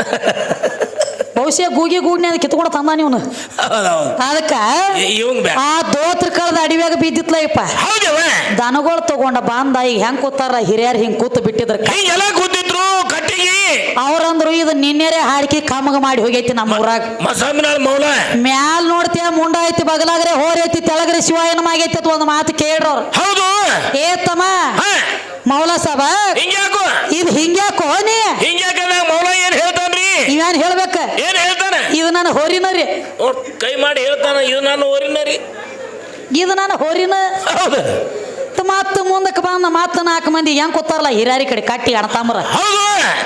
ಬಹುಶಃ ಗೂಗಿ ಗೂಡ್ನೆ ಅದಕ್ಕೆ ಕಿತ್ಕೊಡ ತಂದ ನೀವು ಅದಕ್ಕ ಆ ದೋತ್ರ ಕಳೆದ ಅಡಿವ್ಯಾಗ ಬಿದ್ದಿತ್ಲ ಇಪ್ಪ. ದನಗಳು ತಗೊಂಡ ಬಾಂದ ಈಗ ಹೆಂಗ್ ಕೂತಾರ? ಹಿರಿಯರ್ ಹಿಂಗ್ ಕೂತ್ ಬಿಟ್ಟಿದ್ರ ಅವ್ರಂದ್ರು ಇದು ನಿನ್ನೆರೆ ಹಾಡ್ಕಿ ಕಮಗ ಮಾಡಿ ಹೋಗೈತಿ ನಮ್ಮ ಊರಾಗ. ಮ್ಯಾಲ್ ನೋಡ್ತೀಯ ಮುಂಡ ಐತಿ ಬಗಲಾಗ್ರೆ ಹೋರ್ ಐತಿ ತೆಳಗ್ರೆ ಶಿವಾಯನ ಆಗೈತಿ ಅಂತ ಒಂದು ಮಾತು ಕೇಳ್ರವ್ರು. ಹೌದು. ಏ ತಮ್ಮ ಮೌಲ ಸಾಬ ಹಿಂಗ್ಯಾಕೋ? ಇದು ಹಿಂಗ್ಯಾಕೋ ನೀ? ಏನ್ ಇವೇನ್ ಹೇಳ್ಬೇಕ? ಏನ್ ಹೇಳ್ತಾನೆ? ಇದು ನನ್ನ ಹೋರಿನ ರೀ. ಕೈ ಮಾಡಿ ಹೇಳ್ತಾನೆ ಇದು ನಾನು ಹೋರಿನ ರೀ. ಇದು ನನ್ನ ಹೋರಿನ. ಹೌದು. ಮತ್ತ ಮುಂದಕ್ಕೆ ಬಂದ ಮತ್ತ ನಾಲ್ಕು ಮಂದಿ ಹೆಂಗ್ ಕೂತಾರಲ್ಲ? ಹಿರಾರಿ ಕಡೆ ಕಟ್ಟಿ ಅಣತಾಮ್ರ.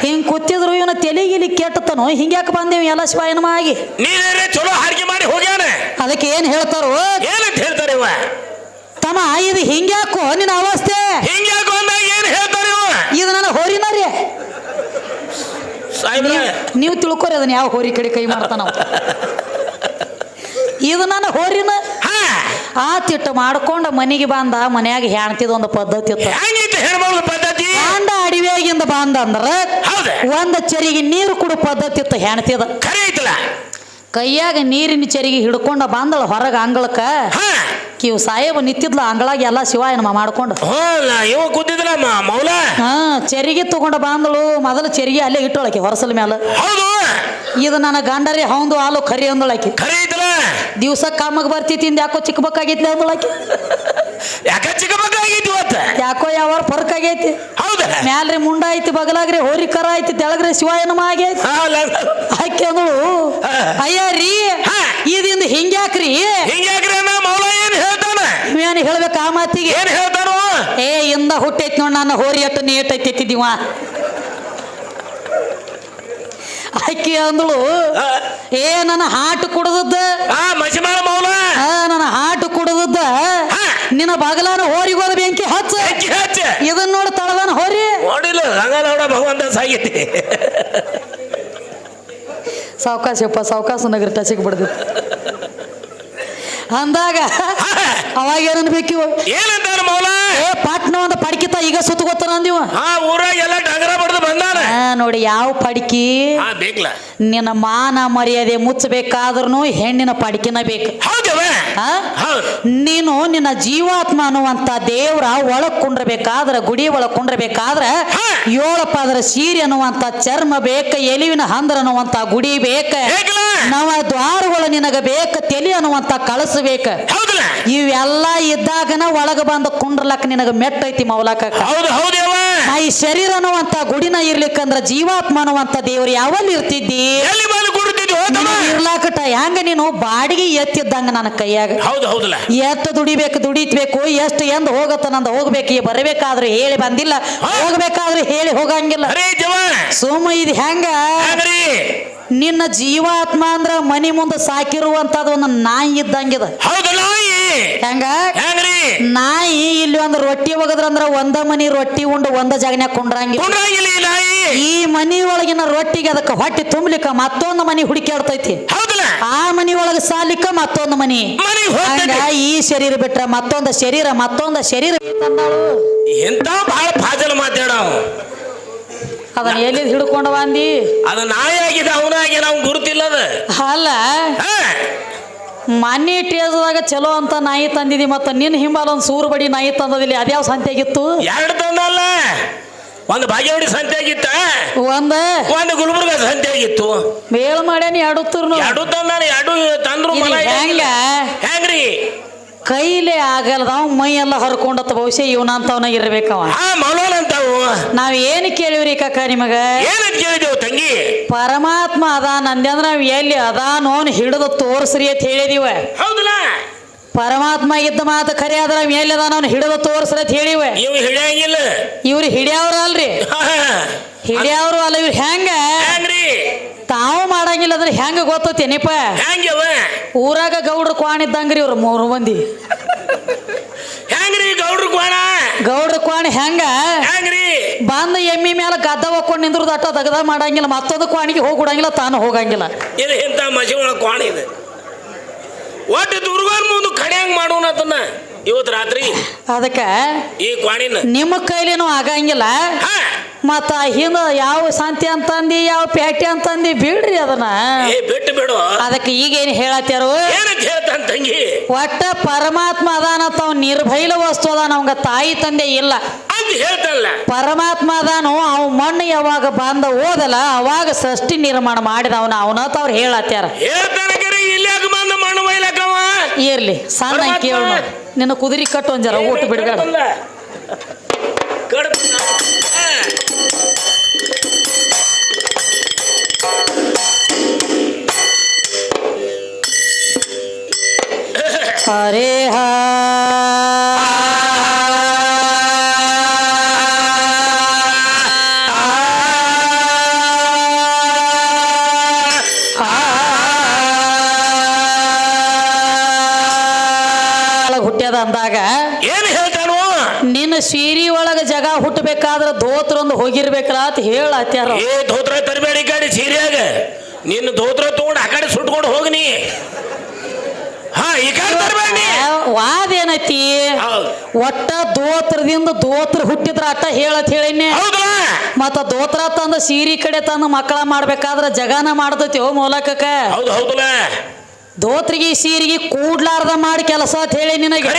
ಹಿಂಗ್ ಕೂತಿದ್ರು ಇವನ ತೆಲಿಗಿಲಿ ಕೆಟ್ಟತನು? ಹಿಂಗ್ಯಾಕ ಬಂದೇವಿ ಎಲ್ಲ ಶಿವಾಯನಮ ಆಗಿ ನೀನೇ ಚಲೋ ಹರಿಗೆ ಮಾಡಿ ಹೋಗ್ಯಾನೆ. ಅದಕ್ಕೆ ಏನ್ ಹೇಳ್ತಾರೋ? ಏನಂತ ಹೇಳ್ತಾರೆ ಇವ? ತಮ್ಮ ಇದು ಹಿಂಗ್ಯಾಕೋ ನಿನ್ನ ಅವಸ್ಥೆ? ಹಿಂಗ್ಯಾಕೋ ಅಂದಾಗ ಏನ್ ಹೇಳ್ತಾರೆ ಇವ ಇದು ನನ್ನ ಹೋರಿನ ರೀ ಸಾಹೇಬ್ರ ನೀವು ತಿಳ್ಕೊರಿ ಅದನ್ನ ಯಾವ ಹೋರಿ ಕಡೆ ಕೈ ಮಾಡ್ತಾನ ಅವ. ಇದು ನನ್ನ ಹೋರಿನ. ಹಾ. ಆ ತಿಟ್ಟು ಮಾಡ್ಕೊಂಡ ಮನೆಗೆ ಬಂದ ಮನ್ಯಾಗ ಹೆಣ್ತಿದ ಒಂದು ಪದ್ಧತಿ ಇತ್ತು. ಹೆಂಗಿತ್ತು ಹೆಣ್ಮಗಳ ಪದ್ಧತಿ? ಕಾಂಡ ಅಡಿವೆಗಿಂದ ಬಂದ ಅಂದ್ರ ಹೌದ. ಒಂದ ಚರಿಗೆ ನೀರು ಕುಡು ಪದ್ಧತಿ ಇತ್ತು ಹೆಣ್ತಿದ. ಖರೆ ಐತಲ್ಲ? ಕೈಯಾಗ ನೀರಿನ ಚರಿಗೆ ಹಿಡ್ಕೊಂಡ ಬಂದಳ ಹೊರಗ ಅಂಗಳಕ್ಕ. ಹಾ. ಕಿವ್ ಸಾಹೇಬ್ ನಿಂತಿದ್ಲ ಅಂಗಳಾಗ ಎಲ್ಲ ಶಿವಾಯನಮ್ಮ ಮಾಡ್ಕೊಂಡು. ಹೋ ಇವ ಕೂತಿದ್ರ ಮೌಲ? ಹಾ ಚರಿಗೆ ತಗೊಂಡ ಬಂದಳು ಮೊದಲು ಚೆರಿಗೆ ಅಲ್ಲೇ ಇಟ್ಟೊಳಕಿ ಹೊರಸಲ ಮೇಲೆ ಹೌದು. ಇದು ನನ್ನ ಗಂಡರಿ ಹೌದು ಹಾಲು ಕರಿ ಅಂದಳಕಿ. ಖರೆ ಐತಲ್ಲ ದಿವ್ಸ ಕಾಮಕ್ಕೆ ಬರ್ತಿತ್ತು ಇಂದ ಯಾಕೋ ಚಿಕ್ಕಬಕ್ಕಾಗೈತಿ ಅಂದಳಕಿ. ಯಾಕ ಚಿಕ್ಕಬೇಕಾಗಿತ್ತು ಇವತ್ತ? ಯಾಕೋ ಯಾವ ಫರ್ಕ್ ಆಗೈತಿ ಹೌದ? ಮ್ಯಾಲ್ರಿ ಮುಂಡ ಐತಿ ಬಗಲಾಗ್ರಿ ಹೋರಿ ಕರ ಐತಿ ತೆಳಗ್ರಿ ಶಿವಾಯನಮ ಆಗೈತಿ. ಆಕೆ ಅಂದಳು. ಅಯ್ಯ ರೀ. ಇದಿಂದ ಹಿಂಗ್ಯಾಕ್ರಿ? ಹಿಂಗ್ಯಾಕ್ರಿ ಇವೇನು ಹೇಳ್ಬೇಕು ಆ ಮಾತಿಗೆ. ಏನ್ ಹೇಳ್ತಾನು? ಏ ಇಂದ ಹುಟ್ಟೈತಿ ನೋಡ್ ನನ್ನ ಹೋರಿ ಅಟ್ಟು ನೀಟೈತಿ ಎತ್ತಿದ್ದೀವ ಆಕೆ ಅಂದಳು ಏ ನನ್ನ ಹಾಟು ಕುಡದದ್ದ. ನನ್ನ ಹಾಟು ಕುಡದದ್ದ. ನಿನ್ನ ಬಗಲಾನ ಹೋರಿಗೋದ ಬೆಂಕಿ ಹಚ್ಚ. ಇದನ್ನ ನೋಡಿ ತಳದಾನ ಹೋರಿ. ನೋಡಿಲ್ಲ ಹಂಗ ನೋಡ ಭಗವಂತ ಸಾಗಿತಿ ಸಾವಕಾಶಪ್ಪ ಸಾವಕಾಶ ನಗರ ಟಚಿಗೆ ಬಿಡ್ದು ಅಂದಾಗ ಅವಾಗ ಏನನ್ಬೇಕು ಏನಂತಾನ ಮೌಲ? ಏ ಪಾಟ್ನ ಒಂದು ಪಡ್ಕಿತ ಈಗ ಸುತ್ತಗೋತಾನ ಅಂದಿವ. ಆ ಊರಾಗ ಎಲ್ಲ ಡಂಗರ ಬಡ್ದು ಬಂದಾನ. ಆ, ನೋಡಿ ಯಾವ ಪಡ್ಕಿ? ಹಾ ಬೇಕಲ್ಲ ನಿನ್ನ ಮಾನ ಮರ್ಯಾದೆ ಮುಚ್ಚಬೇಕಾದ್ರೂ ಹೆಣ್ಣಿನ ಪಡ್ಕಿನ ಬೇಕು. ಹೌದವ? ಆ? ಹೌದು. ನೀನು ನಿನ್ನ ಜೀವಾತ್ಮ ಅನ್ನುವಂತ ದೇವ್ರ ಒಳಗ್ ಕುಂಡ್ರಬೇಕಾದ್ರ ಗುಡಿ ಒಳಗ್ ಕುಂಡ್ರಬೇಕಾದ್ರ ಹಾ. ಅದ್ರ ಸೀರೆ ಅನ್ನುವಂತ ಚರ್ಮ ಬೇಕ ಎಲಿವಿನ ಹಂದ್ರ ಅನ್ನುವಂತ ಗುಡಿ ಬೇಕ. ನವ ದ್ವಾರಗಳು ನಿನಗ ಬೇಕ ತಲಿ ಅನ್ನುವಂತ ಕಳಿಸ್ಬೇಕ ಇವೆಲ್ಲಾ ಇದ್ದಾಗನ ಒಳಗ ಬಂದ ಕುಂಡ್ರಲಕ್ಕ ನಿನಗ ಮೆಟ್ಟೈತಿ ಮೌಲಾಕ. ಈ ಶರೀರ ಅನ್ನುವಂತ ಗುಡಿನ ಇರ್ಲಿಕ್ಕಂದ್ರ ಜೀವಾತ್ಮ ಅನ್ನುವಂತ ದೇವ್ರು ಯಾವಲ್ಲಿ ಇರ್ತಿದ್ದಿ? ಎಲ್ಲಿ ಹೆಂಗ ನೀನು ಬಾಡಿಗೆ ಎತ್ತಿದ್ದಂಗ ನನ್ನ ಕೈಯಾಗ? ಹೌದು ಹೌದಲ್ಲ. ಎತ್ತ ದುಡಿಬೇಕು ದುಡಿತ್ಬೇಕು ಎಷ್ಟು ಎಂದ ಹೋಗತ್ತ ನಂದ ಹೋಗ್ಬೇಕು. ಬರಬೇಕಾದ್ರೆ ಹೇಳಿ ಬಂದಿಲ್ಲ. ಹೋಗ್ಬೇಕಾದ್ರೆ ಹೇಳಿ ಹೋಗಂಗಿಲ್ಲ. ಸೋಮ ಇದು ಹೆಂಗ? ನಿನ್ನ ಜೀವಾತ್ಮ ಅಂದ್ರ ಮನಿ ಮುಂದೆ ಸಾಕಿರುವಂತದ ಒಂದು ನಾಯಿ ಇದ್ದಂಗ ಹೆಂಗ? ಹೆಂಗ್ರಿ ನಾಯಿ ಇಲ್ಲಿ ಒಂದು ರೊಟ್ಟಿ ಒಗದ್ರಂದ್ರ ಒಂದ ಮನಿ ರೊಟ್ಟಿ ಉಂಡು ಒಂದ ಜಾಗನ್ಯಾಗ ಕುಂಡ್ರಂಗಿಲ್ಲ. ಕುಂಡ್ರಾಗಿಲ್ಲ ಈ ಮನಿ ಒಳಗಿನ ರೊಟ್ಟಿಗೆ ಅದಕ್ಕೆ ಹೊಟ್ಟಿ ತುಂಬಲಿಕ್ಕ ಮತ್ತೊಂದು ಮನಿ ಹುಡುಕಾಡ್ತೈತಿ ಆ ಮನಿ ಒಳಗ ಸಾಲಿಕ ಮತ್ತೊಂದು ಮನಿ. ಮನೆಗೆ ಹಂಗ ಈ ಶರೀರ ಬಿಟ್ರ ಮತ್ತೊಂದು ಶರೀರ ಮತ್ತೊಂದು ಶರೀರ ತಂದಾಳು ಎಂತ ಬಹಳ ಫಾಜಲ್ ಮಾತಾಡವ ಅದನ್ನ ಎಲ್ಲಿ ಹಿಡ್ಕೊಂಡ ಬಂದಿ ಅದು? ನಾಯಿ ಆಗಿದೆ ನಾವು ಗುರುತಿಲ್ಲ ಅದು ಅಲ್ಲ ಮನಿ ಮನೆ ಟೇಜದಾಗ ಚಲೋ ಅಂತ ನಾಯಿ ತಂದಿದಿ ಮತ್ತ ನಿನ್ನ ಹಿಂಬಾಲ ಒಂದು ಸೂರು ಬಡಿ ನಾಯಿ ತಂದದಿಲ್ಲ ಅದ್ಯಾವ ಸಂತೆಗಿತ್ತು ಎರಡು ತಂದಲ್ಲ. ಒಂದು ಬಾಗೇವಾಡಿ ಸಂತೆ ಆಗಿತ್ತ? ಒಂದ? ಒಂದು ಗುಲ್ಬರ್ಗ ಸಂತೆ ಆಗಿತ್ತು. ಮೇಲ್ ಮಾಡ್ಯಾನಿ ಎರಡು ತಂದಾನ ಎರಡು ತಂದ್ರು ಇದು ಮನ ಹೆಂಗ? ಹೆಂಗ್ರಿ? ಕೈಲೇ ಆಗಲ್ದವ್ ಮೈ ಎಲ್ಲ ಹರ್ಕೊಂಡತ್ತ ಬಹುಶಃ ಇವನಂತವನ ಇರ್ಬೇಕವ. ಆ ನಾವ್ ಏನ್ ಕೇಳಿವ್ರಿ ಕಕ್ಕ ನಿಮಗ? ಏನಂತ ಕೇಳಿದೆವು ತಂಗಿ? ಪರಮಾತ್ಮ ಅದಾನ ಅಂದ್ಯಂದ್ರ ನಾವ್ ಎಲ್ಲಿ ಅದಾನೋನ್ ಹಿಡಿದು ತೋರ್ಸ್ರಿ ಅಂತ ಹೇಳಿದಿವ. ಹೌದಲ್ಲ? ಪರಮಾತ್ಮ ಇದ್ದ ಮಾತು ಖರೆ ಆದ್ರೆ ಎಲ್ಲಿ ಅದಾನೋನ್ ಹಿಡಿದು ತೋರ್ಸ್ರಿ ಅಂತ ಹೇಳಿವ. ಇವ್ ಹಿಡಿಯಂಗಿಲ್ಲ. ಇವ್ರು ಹಿಡಿಯವ್ರ ಅಲ್ರಿ. ಹಿಡಿಯವ್ರು ಅಲ್ಲ ಇವ್ರು ಹೆಂಗ? ತಾವು ಮಾಡಂಗಿಲ್ಲ ಅಂದ್ರೆ ಹೆಂಗ ಗೊತ್ತೇನಿಪ್ಪ ಊರಾಗ ಗೌಡ್ರ ಕ್ವಾಣ ಇದ್ದಂಗ್ರಿ ಇವ್ರು ಮೂರು ಮಂದಿ. ಹೆಂಗ್ರಿ ಗೌಡ್ರ ಕ್ವಾಣ? ಗೌಡ್ರ ಕ್ವಾಣ ಹೆಂಗ? ಹೆಂಗ್ರಿ? ಬಂದ ಎಮ್ಮಿ ಮೇಲೆ ಗದ್ದ ಒಕ್ಕೊಂಡು ನಿಂದ್ರದ ಅಟ್ಟ ತಗದ ಮಾಡಂಗಿಲ್ಲ ಮತ್ತೊಂದು ಕ್ವಾಣಿಗೆ ಹೋಗ್ಬಿಡಂಗಿಲ್ಲ ತಾನು ಹೋಗಂಗಿಲ್ಲ. ಇದು ಇಂಥ ಮಸಿ ಒಳಗೆ ಕ್ವಾಣ ಇದೆ. ಒಟ್ಟು ದುರ್ಗಾರ್ ಮುಂದೆ ಕಡಿಯಂಗ್ ಮಾಡೋಣ ಅದನ್ನ. ಇವತ್ತು ರಾತ್ರಿ ಅದಕ್ಕ ಈ ಕ್ವಾಣಿನ. ನಿಮ್ಮ ಕೈಲೇನು ಆಗಂಗಿಲ್ಲ. ಹಾ. ಮತ್ತ ಹಿಂದ ಯಾವ ಶಾಂತಿ ಅಂತಂದಿ ಯಾವ ಪ್ಯಾಟಿ ಅಂತಂದಿ ಬಿಡ್ರಿ ಅದನ್ನ. ಏ ಬಿಟ್ಟು ಬಿಡು. ಅದಕ್ಕೆ ಈಗೇನು ಹೇಳತ್ತಾರು ಹೇಳ್ತಾನ ತಂಗಿ? ಒಟ್ಟ ಪರಮಾತ್ಮ ಅದಾನ ತಾವ್ ನಿರ್ಭೈಲ ವಸ್ತು ಅದಾನ ಅವಂಗ ತಾಯಿ ತಂದೆ ಇಲ್ಲ. ಅಂತ ಹೇಳ್ತಾನಲ್ಲ. ಪರಮಾತ್ಮ ಅದಾನು ಅವ್ ಮಣ್ಣು ಯಾವಾಗ ಬಂದ ಓದಲ್ಲ ಅವಾಗ ಸೃಷ್ಟಿ ನಿರ್ಮಾಣ ಮಾಡಿದವನ ಅವನ ಅವ್ರು ಹೇಳತ್ತಾರ ಹೇಳ್ತಾನ ಕರೆ ಇಲ್ಯಾಕ ಬಂದ ಮಣ್ಣು ಒಯ್ಲಕ್ಕವ ಇರ್ಲಿ ಸಣ್ಣ ಕೇಳ ನಿನ್ನ ಕುದುರೆ ಕಟ್ಟು ಒಂದ್ ಜರ ಊಟ ಬಿಡಬೇಡ. ಹರೇ ಹಾ. ಜಗ ಧೋತ್ರ ದೋತ್ರೊಂದು ಹೋಗಿರ್ಬೇಕಲ್ಲ ಅಂತ ಹೇಳತ್ಯಾರ ಏ ಧೋತ್ರ ತರಬೇಡಿ ಗಾಡಿ ಸೀರಿಯಾಗ. ನಿನ್ನ ಧೋತ್ರ ತಗೊಂಡು ಆ ಕಡೆ ಸುಟ್ಕೊಂಡು ಹೋಗ್ನಿ ಹಾ ಈ ಕಡೆ ತರಬೇಡಿ. ವಾದ ಏನೈತಿ? ಹೌದು. ಒಟ್ಟ ದೋತ್ರದಿಂದ ದೋತ್ರ ಹುಟ್ಟಿದ್ರ ಅಟ್ಟ ಹೇಳತ್ ಹೇಳಿನಿ ಹೌದಲ್ಲ? ಮತ್ತ ದೋತ್ರ ತಂದ ಸೀರಿ ಕಡೆ ತಂದ ಮಕ್ಕಳ ಮಾಡ್ಬೇಕಾದ್ರ ಜಗಾನ ಮಾಡ್ತೈತಿ ಓ ಮೂಲಕಕ್ಕ. ಹೌದು ಹೌದಲ್ಲ? ದೋತ್ರಿಗೆ ಸೀರಿಗೆ ಕೂಡ್ಲಾರ್ದ ಮಾಡಿ ಕೆಲಸ ಅಂತ ಹೇಳಿ ನಿನಗೆ.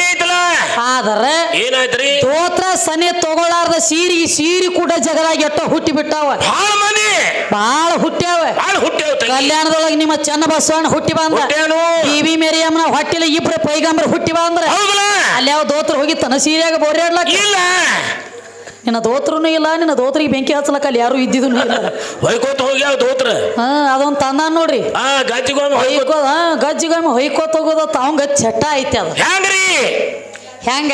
ಆದ್ರೆ ಏನಾಯ್ತ್ರಿ? ದೋತ್ರ ಸನೆ ತಗೊಳಾರ್ದ ಸೀರಿಗೆ ಸೀರಿ ಕೂಡ ಜಗದಾಗ ಎಟ್ಟ ಹುಟ್ಟಿ ಬಿಟ್ಟಾವ. ಬಾಳ ಹುಟ್ಟ್ಯಾವ. ಕಲ್ಯಾಣದೊಳಗ ನಿಮ್ಮ ಚನ್ನ ಬಸವಣ್ಣ ಹುಟ್ಟಿ ಬಂದ. ಟಿವಿ ಮೇರಿಯಮ್ಮನ ಹೊಟ್ಟಿಲ ಇಬ್ರು ಪೈಗಂಬ್ರ ಹುಟ್ಟಿ ಬಂದ್ರ. ಅಲ್ಲಿ ಯಾವ ದೋತ್ರ ಹೋಗಿ ತನ ಸೀರೆಯಾಗ ಬೋರ್ಯಾಡ್ಲಕ್ಕ ನಿನ್ನ ದೋತ್ರನೂ ಇಲ್ಲ ನಿನ್ನ ದೋತ್ರಿಗೆ ಬೆಂಕಿ ಹಚ್ಚಲಕ್ಕ ಅಲ್ಲಿ ಯಾರು ಇದ್ದಿದ್ದು ಇಲ್ಲ. ಹೊಯ್ಕೋತ ಹೋಗ್ಯಾವ ದೋತ್ರ? ಹಾ ಅದೊಂದು ತಂದ ನೋಡ್ರಿ. ಆ ಗಜ್ಜಿಗೊಮ್ಮೆ ಹೊಯ್ಕೋತ ಹೊಯ್ಕೋ ಹಾ ಗಜ್ಜಿಗೊಮ್ಮೆ ಹೊಯ್ಕೋತ ಹೋಗೋದ ತಾವಂಗ ಚಟ್ಟ ಐತೆ ಅದು. ಹ್ಯಾಂಗ್ರಿ? ಹೆಂಗ?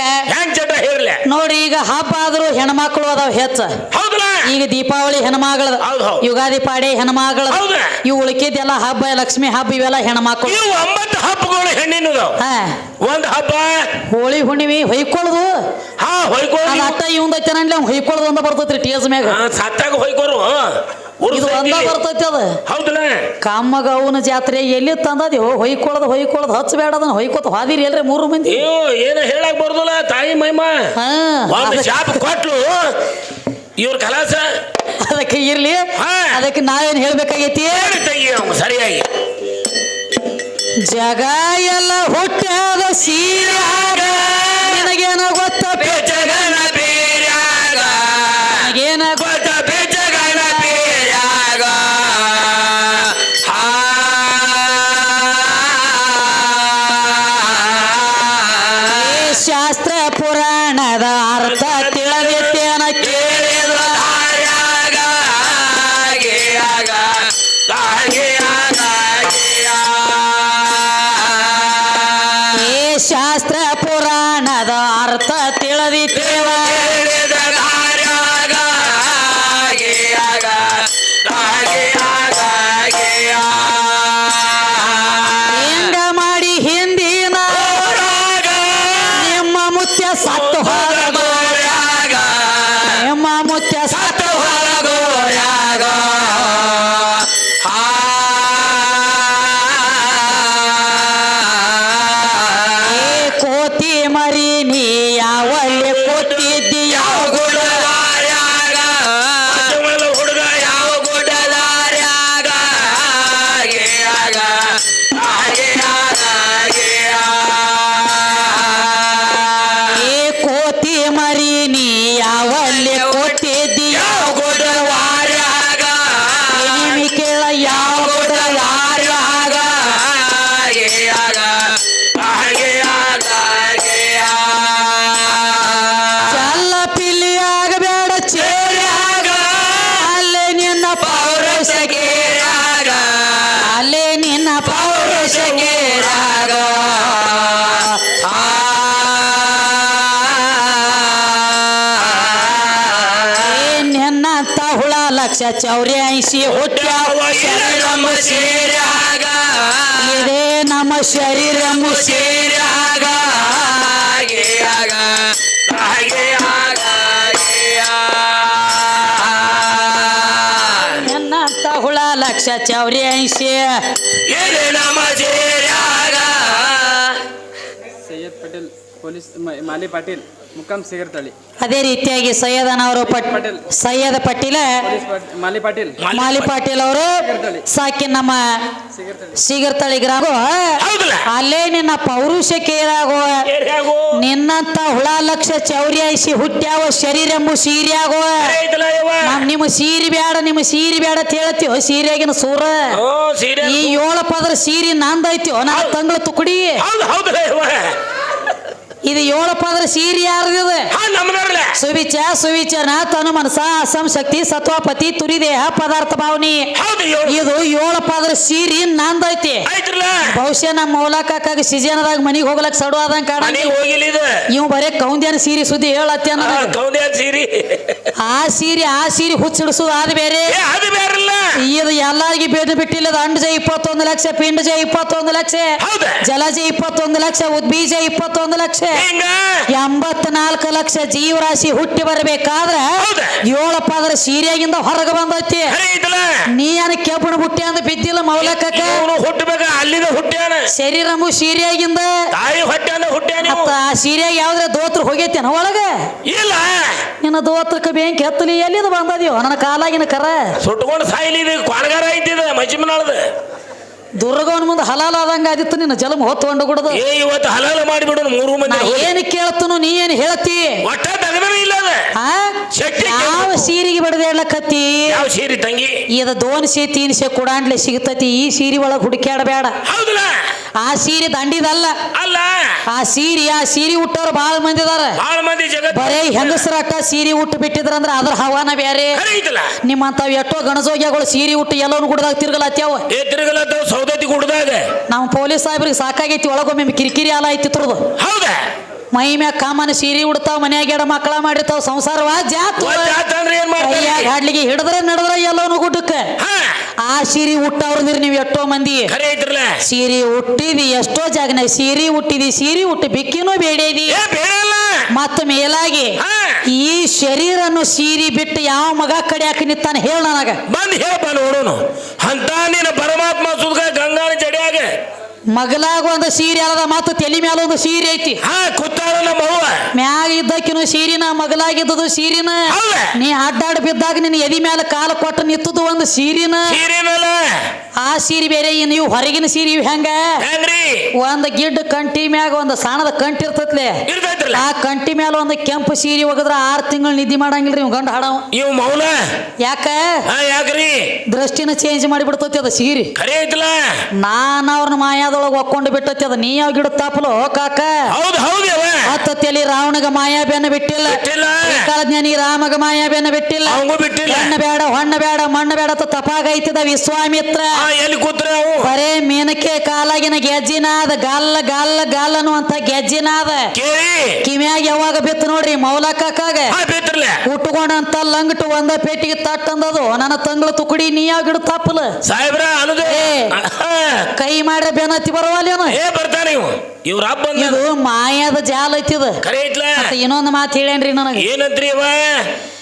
ಚಟ ಹೇರ್ಲೆ? ನೋಡಿ ಈಗ ಹಬ್ಬ ಆದ್ರೂ ಹೆಣ್ಮಕ್ಳು ಅದಾವ ಹೆಚ್ಚ. ಹೌದಲ್ಲ ಈಗ ದೀಪಾವಳಿ ಹೆಣ್ಮಗಳ ಹೌದ್ ಹೌದ್. ಯುಗಾದಿ ಪಾಡಿ ಹೆಣ್ಮಗಳ ಹೌದ. ಇವು ಉಳಿಕಿದ್ದೆಲ್ಲ ಹಬ್ಬ ಲಕ್ಷ್ಮಿ ಹಬ್ಬ ಇವೆಲ್ಲ ಹೆಣ್ಮಕ್ಳು. ಇವು ಒಂಬತ್ತು ಹಬ್ಬಗಳು ಹೆಣ್ಣಿನದು. ಹಾ. ಒಂದ್ ಹಬ್ಬ? ಹೋಳಿ ಹುಣ್ಣಿಮೆ ಹೊಯ್ಕೊಳ್ಳೋದು ಹಾ ಹೊಯ್ಕೋರು ಅದ ಅಟ್ಟ ಇವಂದ ಚೆನ್ನಾಗಿ ಹೊಯ್ಕೊಳ್ಳೋದು ಒಂದ ಬರ್ತೈತ್ರಿ ಟೇಸ್ ಮ್ಯಾಗ. ಸತ್ತಾಗ ಹೊಯ್ಕೋರು. ಇದು ಒಂದ ಬರ್ತೈತಿ ಅದ. ಹೌದಲ್ಲ? ಕಾಮಗೌನ ಜಾತ್ರೆ ಎಲ್ಲಿ ತಂದದ್ಯೋ ಹೊಯ್ಕೊಳ್ಳೋದು ಹೊಯ್ಕೊಳ್ಳೋದು ಹಚ್ಚಬೇಡ ಅದನ್ನ ಹೊಯ್ಕೊತ ಹಾದಿರಿ ಎಲ್ರಿ ಮೂರು ಮಂದಿ? ಅಯ್ಯೋ ಏನು ಹೇಳಕ್ ಬರ್ದಲ್ಲ ತಾಯಿ ಮೈಮಾ. ಒಂದು ಶಾಪ ಕೊಟ್ಲು. ಇವ್ರ ಕಲಾಸ. ಅದಕ್ಕೆ ಇರ್ಲಿ. ಅದಕ್ಕೆ ನಾವೇನ್ ಹೇಳ್ಬೇಕಾಗೈತಿ? ಸರಿಯಾಗಿ. ಜಗ ಎಲ್ಲ ಹುಟ್ಟಾದ ಸೀರೆ ನಿನಗೇನ ಗೊತ್ತಾ? ಹುಳ ಲಕ್ಷ ಚೌರ್ಯಾಯಿಸಿ ಹುಟ್ಟ್ಯಾವ ನಮ್ಮ ಸೀರ್ಯಾಗ, ಇದೇ ನಮ್ಮ ಶರೀರ ಮುಸಿ ಸೀರ್ಯಾಗ, ಗಿಯಾಗ, ಗಿಯಾಗ, ಗಿಯಾ. ನಿನ್ನಂತ ಹುಳ ಲಕ್ಷ ಚೌರ್ಯಾಯಿಸಿ ಇದು ನಮ್ಮ ಸೀರ್ಯಾಗ. ಪೊಲೀಸ್ ಮ- ಮಾಲಿ ಪಾಟೀಲ್ ಮುಖಾಮ್ ಸಿಗರ್ತಳಿ ಅದೇ ರೀತಿಯಾಗಿ ಸೈಯದ್ ಅವರು ಪಟ್ ಪಟೇಲ್. ಸೈಯದ ಪಟೀಲ ಮಾಲಿ ಪಾಟೀಲ್. ಮಾಲಿ ಪಾಟೀಲ್ ಅವರು ಸಾಕಿ ನಮ್ಮ ಸಿಗರ್ತಳಿ ಗ್ರಾಮ. ಅಲ್ಲೇ ನಿನ್ನ ಪೌರುಷ ಕೇರಾಗೋ ನಿನ್ನಂತ ಹುಳ ಲಕ್ಷ ಚೌರ್ಯಾಯಿಸಿ ಹುಟ್ಟ್ಯಾವ ಶರೀರೆಂಬು ಸೀರ್ಯಾಗೋ. ನಮ್ ನಿಮ್ಮ ಸೀರಿ ಬ್ಯಾಡ ನಿಮ್ಮ ಸೀರಿ ಬ್ಯಾಡ ಅಂತ ಹೇಳ್ತೀವೋ ಸೀರೆಗಿನ ಸೂರ? ಈ ಏಳು ಪದರ ಸೀರೆ ನಂದೈತಿಯೋ? ನಾ ತಂಗಳ ತುಕಡಿ. ಇದು ಏಳಪ್ಪ ಅಂದ್ರೆ ಸೀರಿ ಯಾರಿದೆ ಸುವಿಚ ಸುವಿಚನ ತನು ಮನಸ ಅಸಂ ಶಕ್ತಿ ಸತ್ವಪತಿ ತುರಿದೇಹ ಪದಾರ್ಥ ಭಾವನಿ. ಇದು ಏಳಪ್ಪ ಅಂದ್ರೆ ಸೀರಿ ನಂದೈತಿ ಐತಿ. ಬಹುಶಃ ನಮ್ಮ ಮೌಲಕ್ಕಾಗ ಸಿಜನದಾಗ ಮನಿಗೆ ಹೋಗ್ಲಕ್ ಸಡು ಆದಂಗ ಕಾಣ ಇವ್ ಬರೇ ಕೌಂದ್ಯಾನ ಸೀರೆ ಸುದ್ದಿ ಹೇಳತ್ತೆ ಸೀರಿ. ಆ ಸೀರಿ ಆ ಸೀರೆ ಹುಚ್ಚಿಡಿಸೋದು ಅದು ಬೇರೆ. ಇದು ಎಲ್ಲಾರಿಗೆ ಬೇಡ ಬಿಟ್ಟಿಲ್ಲ ಅಂಡ್ ಜ ಇಪ್ಪತ್ತೊಂದು ಲಕ್ಷ ಪಿಂಡಜ ಇಪ್ಪತ್ತೊಂದು ಲಕ್ಷ ಜಲ ಜಲಜ ಇಪ್ಪತ್ತೊಂದು ಲಕ್ಷ ಉದ್ಬೀಜ ಇಪ್ಪತ್ತೊಂದು ಲಕ್ಷ. ಎಂಬತ್ನಾಲ್ಕು ಲಕ್ಷ ಜೀವರಾಶಿ ಹುಟ್ಟಿ ಬರಬೇಕಾದ್ರೆ ಏಳಪ್ಪ ಏಳು ಪದರ ಸೀರೆಗಿಂದ ಹೊರಗೆ ಬಂದೈತಿ. ನೀ ಏನ ಕೆಬ್ಬಣ ಹುಟ್ಟಿ ಅಂತ ಬಿದ್ದಿಲ್ಲ ಇವನು ಹುಟ್ಟಬೇಕ ಅಲ್ಲಿಂದ ಹುಟ್ಟ್ಯಾನ? ಶರೀರಮು ಸೀರೆಯಾಗಿಂದ. ತಾಯಿ ಹುಟ್ಟ್ಯಾನ. ಮತ್ತ ಆ ಸೀರೆಯಾಗ ಯಾವ್ದ್ರ ದೋತ್ರ ಹೋಗೈತೇನ ಒಳಗ? ಇಲ್ಲ. ನಿನ್ನ ದೋತ್ರಕ್ಕೆ ಬೆಂಕಿ ಹತ್ತಲಿ ಎಲ್ಲಿದ ಬಂದದ್ಯೋ? ನನ್ನ ಕಾಲಾಗಿನ ಕರ. ಸುಟ್ಕೊಂಡು ಸಾಯ್ಲಿ ಕೊಳಗಾರ ಐತಿದ ಮಜ್ಜಿಮನಾಳದ. ದುರ್ಗವನ ಮುಂದೆ ಹಲಾಲ ಆದಂಗ ಆದಿತ್ತು ನಿನ್ನ ಜಲಮ ಹೊತ್ತು ಕೊಂಡು ಏ ಇವತ್ತು ಹಲಾಲ ಮಾಡಿಬಿಡು ಮೂರು ಮಂದಿ. ಏನು ಕೇಳ್ತನು ನೀ ಏನು ಹೇಳ್ತಿ ಒಟ್ಟ ತಗದನ ಇಲ್ಲ ಅದ ಆ? ಶಕ್ತಿ ಯಾವ ಸೀರಿಗೆ ಬಡದೆ ಕತ್ತಿ? ಯಾವ ಸೀರಿ ತಂಗಿ? ಇದ ದೋನ್ಸೆ ತೀನ್ಸೆ ಕುಡಾಂಡ್ಲೆ ಸಿಗತತಿ. ಈ ಸೀರೆ ಒಳಗೆ ಹುಡುಕ್ಯಾಡಬೇಡ ಹೌದಲ್ಲ? ಆ ಸೀರೆ ದಂಡಿದಲ್ಲ. ಅಲ್ಲ? ಆ ಸೀರೆ ಆ ಸೀರೆ ಹುಟ್ಟೋರು ಬಾಳ ಮಂದಿ ಇದಾರ ಮಂದಿ ಜಗತ್ ಬರೇ ಹೆಂಗಸರ ಅಟ್ಟ ಸೀರೆ ಹುಟ್ಟು ಬಿಟ್ಟಿದ್ರಂದ್ರ ಅದ್ರ ಹವಾನ ಬೇರೆ ಖರೆ ಐತಲ್ಲ? ನಿಮ್ಮಂತಾವ್ ಎಷ್ಟೋ ಗಣಜೋಗ್ಯಗಳು ಸೀರೆ ಉಟ್ಟು ಎಲ್ಲವನ್ನೂ ಗುಡ್ದಾಗ ತಿರ್ಗಲತ್ಯಾವ. ಏ ಸೌದತ್ತಿ ಕುಡ್ದಾಗ ನಾವು ಪೊಲೀಸ್ ಸಾಹೇಬ್ರಿಗೆ ಸಾಕಾಗೈತಿ ಒಳಗೊಮ್ಮೆ ಕಿರಿಕಿರಿ ಆಲ ಐತಿ ತುರ್ದು ಹೌದಾ? ಮೈ ಮ್ಯಾಗ ಕಾಮನ ಸೀರೆ ಉಡ್ತಾವ ಮನ್ಯಾಗ ಎಡ ಮಕ್ಕಳ ಮಾಡಿರ್ತಾವ ಸಂಸಾರವ ಜಾತ್ ಕೈಯಾಗ ಹಾಡ್ಲಿಗೆ ಹಿಡಿದ್ರೆ ನಡೆದ್ರೆ ಎಲ್ಲವನು ಗುಡ್ಡಕ್ಕೆ. ಆ ಸೀರೆ ಹುಟ್ಟವ್ರದಿರಿ ನೀವು ಎಷ್ಟೋ ಮಂದಿ. ಸೀರಿ ಹುಟ್ಟಿದಿ ಎಷ್ಟೋ ಜಾಗನಾಗ ಸೀರೆ ಹುಟ್ಟಿದಿ ಸೀರೆ ಹುಟ್ಟಿ ಬಿಕ್ಕಿನೂ ಬೇಡೇದಿ. ಮತ್ತ ಮೇಲಾಗಿ ಈ ಶರೀರನ್ನು ಸೀರಿ ಬಿಟ್ಟು ಯಾವ ಮಗ ಕಡಿಯಾಕ ನಿತ್ತಾನ ಹೇಳ ನನಗ. ಬಂದ್ ಹೇಳಪ್ಪ ನೋಡೋನು. ಅಂತ ನೀನು ಪರಮಾತ್ಮ ಸುದ್ಗ ಗಂಗಾನ ಜಡಿಯಾಗ. ಮಗಲಾಗ ಒಂದು ಸೀರೆ ಅಲ್ಲದ ಮತ್ತ ತಲೆ ಮ್ಯಾಲ ಒಂದು ಸೀರೆ ಐತಿ. ಹಾ ಕುತ್ತಾಳ ನಮ್ಮ ಅವ್ವ. ಮ್ಯಾಗ ಇದ್ದಕ್ಕಿನ ಸೀರಿನ ಮಗಲಾಗಿದ್ದದು ಸೀರಿನ. ನೀ ಅಡ್ಡಾಡ್ ಬಿದ್ದಾಗ ನಿನ್ನ ಎದಿ ಮ್ಯಾಲ ಕಾಲ ಕೊಟ್ಟು ನಿತ್ತದು ಒಂದು ಸೀರಿನ. ಆ ಸೀರೆ ಬೇರೆ ನೀವು ಹೊರಗಿನ ಸೀರೆ ಇವು ಹೆಂಗ? ಒಂದು ಗಿಡ್ಡ ಕಂಟಿ ಮ್ಯಾಗ ಒಂದು ಸಣ್ಣದ ಕಂಟಿ ಇರ್ತತ್ಲೆ. ಆ ಕಂಟಿ ಮ್ಯಾಲ ಒಂದು ಕೆಂಪು ಸೀರೆ ಹೋಗದ್ರ ಆರು ತಿಂಗಳು ನಿದ್ದಿ ಮಾಡಂಗಿಲ್ರಿ ಇವ್ ಗಂಡ ಹಾಡವ. ಇವ್ ಮೌನ? ಯಾಕ? ಯಾಕ್ರಿ? ದೃಷ್ಟಿನ ಚೇಂಜ್ ಮಾಡಿಬಿಡ್ತತಿ ಅದ ಸೀರೆ. ನಾನ್ ಅವ್ರನ್ನ ಮಾಯಾದೊಳಗೆ ಒಕ್ಕೊಂಡು ಬಿಟ್ಟತಿ ಅದ ನೀ ಯಾವ ಗಿಡ ತಾಪಲೋ ಕಾಕ. ಹೌದು ಹೌದ್ ತಲಿ ರಾವಣಗ ಮಾಯಾಬೇನ ಬಿಟ್ಟಿಲ್ಲ. ಬಿಟ್ಟಿಲ್ಲ. ಕಾಲಜ್ಞಾನಿ ರಾಮಗ ಮಾಯಾಬೇನ ಬಿಟ್ಟಿಲ್ಲ. ಬಿಟ್ಟಿಲ್ಲ. ಹಣ್ಣ ಬೇಡ ಹೊಣ್ಣ ಬೇಡ ಮಣ್ಣ ಬೇಡ ತಪಾಗೈತಿದ ವಿಶ್ವಾಮಿತ್ರ. ಎಲ್ಲಿ ಕೂತ್ರೆ ಅವು? ಬರೇ ಮೀನಕ್ಕೆ ಕಾಲಾಗಿನ ಗೆಜ್ಜಿನಾದ ಗಲ್ಲ ಗಲ್ಲ ಗಲ್ಲ ಅನ್ನುವಂತ ಗೆಜ್ಜಿನಾದ. ಕೇಳಿ ಕಿವ್ಯಾಗ ಯಾವಾಗ ಬಿತ್ತು ನೋಡ್ರಿ ಮೌಲಾ ಕಾಕಾಗ? ಉಟ್ಕೊಂಡಂತ ಲಂಗಟು ಒಂದ ಪೇಟಿಗೆ ತಟ್ಟಂದದು. ನನ್ನ ತಂಗಳ ತುಕುಡಿ ನೀ ಯಾವ ಗಿಡ ತಪ್ಪಲ ಸಾಹೇಬ್ರ. ಕೈ ಮಾಡ್ರೆ ಬೆನತಿ ಬರವಲ್ಲೇನು ಏ ಬರ್ತಾನೆ ಇವು ಇವ್ರ ಹಬ್ಬ ಇದು ಮಾಯದ ಜಾಲ ಐತಿದ ಖರೆ ಐತ್ಲ ಮತ್ತೆ ಇನ್ನೊಂದು ಮಾತು ಹೇಳೇನ್ರಿ ನನಗೆ. ಏನಂತ್ರಿ ಅವ?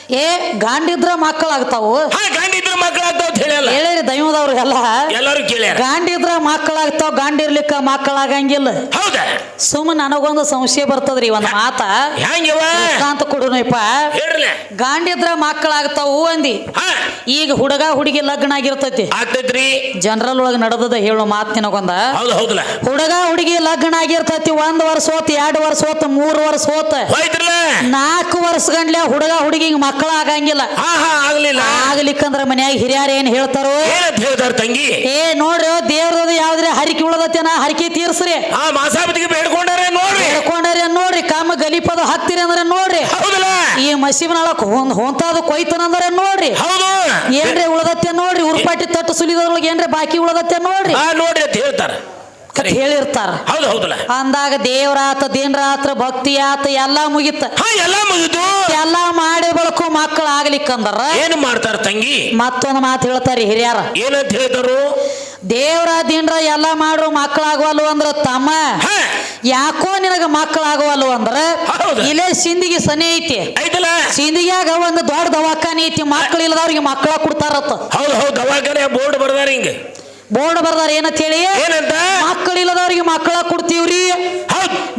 ಏ ಗಾಂಡಿದ್ರ ಮಕ್ಕಳಾಗ್ತಾವು. ಗಾಂಡಿದ್ರ ಎಲ್ಲ ಹೇಳಲ್ಲ ಹೇಳಿರಿ ದೈವದವ್ರಿಗೆಲ್ಲ. ಎಲ್ಲರೂ ಕೇಳ್ಯಾರ. ಗಾಂಡಿದ್ರ ಮಕ್ಕಳಾಗ್ತಾವ ಗಾಂಡಿರ್ಲಿಕ್ಕ ಮಕ್ಕಳಾಗಂಗಿಲ್ಲ. ಹೌದಾ? ಸುಮ್ಮ ನನಗೊಂದು ಸಂಶಯ ಬರ್ತದ್ರಿ ಒಂದ್ ಮಾತ. ಅಂತ ಕೊಡುನಪ್ಪ ಗಾಂಡಿದ್ರ ಮಕ್ಕಳಾಗ್ತಾವು ಅಂದಿ. ಈಗ ಹುಡುಗ ಹುಡುಗಿ ಲಗ್ನ ಆಗಿರ್ತೈತಿ. ಆಗ್ತೈತ್ರಿ. ಜನರಲ್ ಒಳಗ ನಡೆದದ ಹೇಳೋ ಮಾತು ನಿನಗೊಂದ. ಹುಡುಗ ಹುಡುಗಿ ಲಗ್ನ ಆಗಿರ್ತೈತಿ ಒಂದ್ ವರ್ಷ ಹೋತ್ ಎರಡು ವರ್ಷ ಹೋತ್ ಮೂರ್ ವರ್ಷ ಹೋತ್. ನಾಲ್ಕು ವರ್ಷ ಗಂಡ್ಲೆ ಹುಡುಗ ಹುಡುಗಿಗೆ ಮಕ್ಕಳ ಆಗಂಗಿಲ್ಲ. ಹಾ ಹಾ ಆಗ್ಲಿಲ್ಲ. ಆಗ್ಲಿಕ್ಕಂದ್ರ ಮನ್ಯಾಗ ಹಿರಿಯರ್ ಏನ್ ಹೇಳ್ತಾರೋ? ಏನಂತ ಹೇಳ್ತಾರ ತಂಗಿ. ಏ ನೋಡ್ರಿ ದೇವ್ರದ ಯಾವ್ದ್ರೆ ಹರಿಕೆ ಉಳದತ್ತೇನ? ಹರಿಕೆ ತೀರ್ಸ್ರಿ. ಆ ಮಾಸಾಪತಿಗೆ ಬೇಡ್ಕೊಂಡಾರೆ ನೋಡ್ರಿ. ಬೇಡ್ಕೊಂಡಾರೆ ನೋಡ್ರಿ ಕಾಮ ಗಲಿಪದ ಹತ್ತಿರಿ ಅಂದ್ರೆ ನೋಡ್ರಿ. ಹೌದಲ್ಲ? ಈ ಮಸೀಬನೊಳಕ್ ಹೊಂದ್ ಹೊಂತಾದ ಕೊಯ್ತನ ಅಂದ್ರೆ ನೋಡ್ರಿ. ಹೌದು. ಏನ್ರಿ ಉಳದತ್ತೆ ನೋಡ್ರಿ? ಉರ್ಪಾಟಿ ತಟ್ಟು ಸುಲಿದೊಳಗೆ ಏನ್ರಿ ಬಾಕಿ ಉಳದತ್ತೆ ನೋಡ್ರಿ? ನೋಡ್ರಿ ಅಂತ ಹೇಳ್ತಾರ. ಅಂತ ಹೇಳಿರ್ತಾರ. ಹೌದು ಹೌದಲ್ಲ? ಅಂದಾಗ ದೇವ್ರಾತ ದಿನರಾತ್ರ ಭಕ್ತಿ ಆತ ಎಲ್ಲಾ ಮುಗಿತ. ಹಾ ಎಲ್ಲ ಮುಗಿದು. ಎಲ್ಲಾ ಮಾಡಿ ಬಳಕು ಮಕ್ಕಳು ಆಗ್ಲಿಕ್ಕಂದ್ರ ಏನು ಮಾಡ್ತಾರ ತಂಗಿ? ಮತ್ತೊಂದು ಮಾತು ಹೇಳ್ತಾರೆ ಹಿರಿಯರ. ಏನಂತ ಹೇಳ್ತಾರು ದೇವ್ರ ದಿನರ ಎಲ್ಲ ಮಾಡ್ರು ಮಕ್ಕಳಾಗವಲ್ಲು ಅಂದ್ರ ತಮ್ಮ. ಹಾ! ಯಾಕೋ ನಿನಗ ಮಕ್ಕಳಾಗವಲ್ಲು ಅಂದ್ರ? ಹೌದು. ಇಲ್ಲೇ ಸಿಂದಿಗೆ ಸನಿ ಐತಿ. ಐತಲ್ಲ? ಸಿಂದಿಗ್ಯಾಗ ಒಂದು ದೊಡ್ಡ ದವಾಖಾನೆ ಐತಿ. ಮಕ್ಕಳು ಇಲ್ಲದವ್ರಿಗೆ ಮಕ್ಕಳ ಕೊಡ್ತಾರತ್ತ. ಹೌದು ಹೌದು ದವಾಖಾನೆ ಬೋರ್ಡ್ ಬರ್ದಾರ ಹಿಂಗ. ಬೋರ್ಡ್ ಬರ್ದಾರ ಏನಂತ ಹೇಳಿ? ಏನಂತ? ಮಕ್ಕಳಿಲ್ಲದವ್ರಿಗೆ ಮಕ್ಕಳ ಕೊಡ್ತೀವ್ರಿ.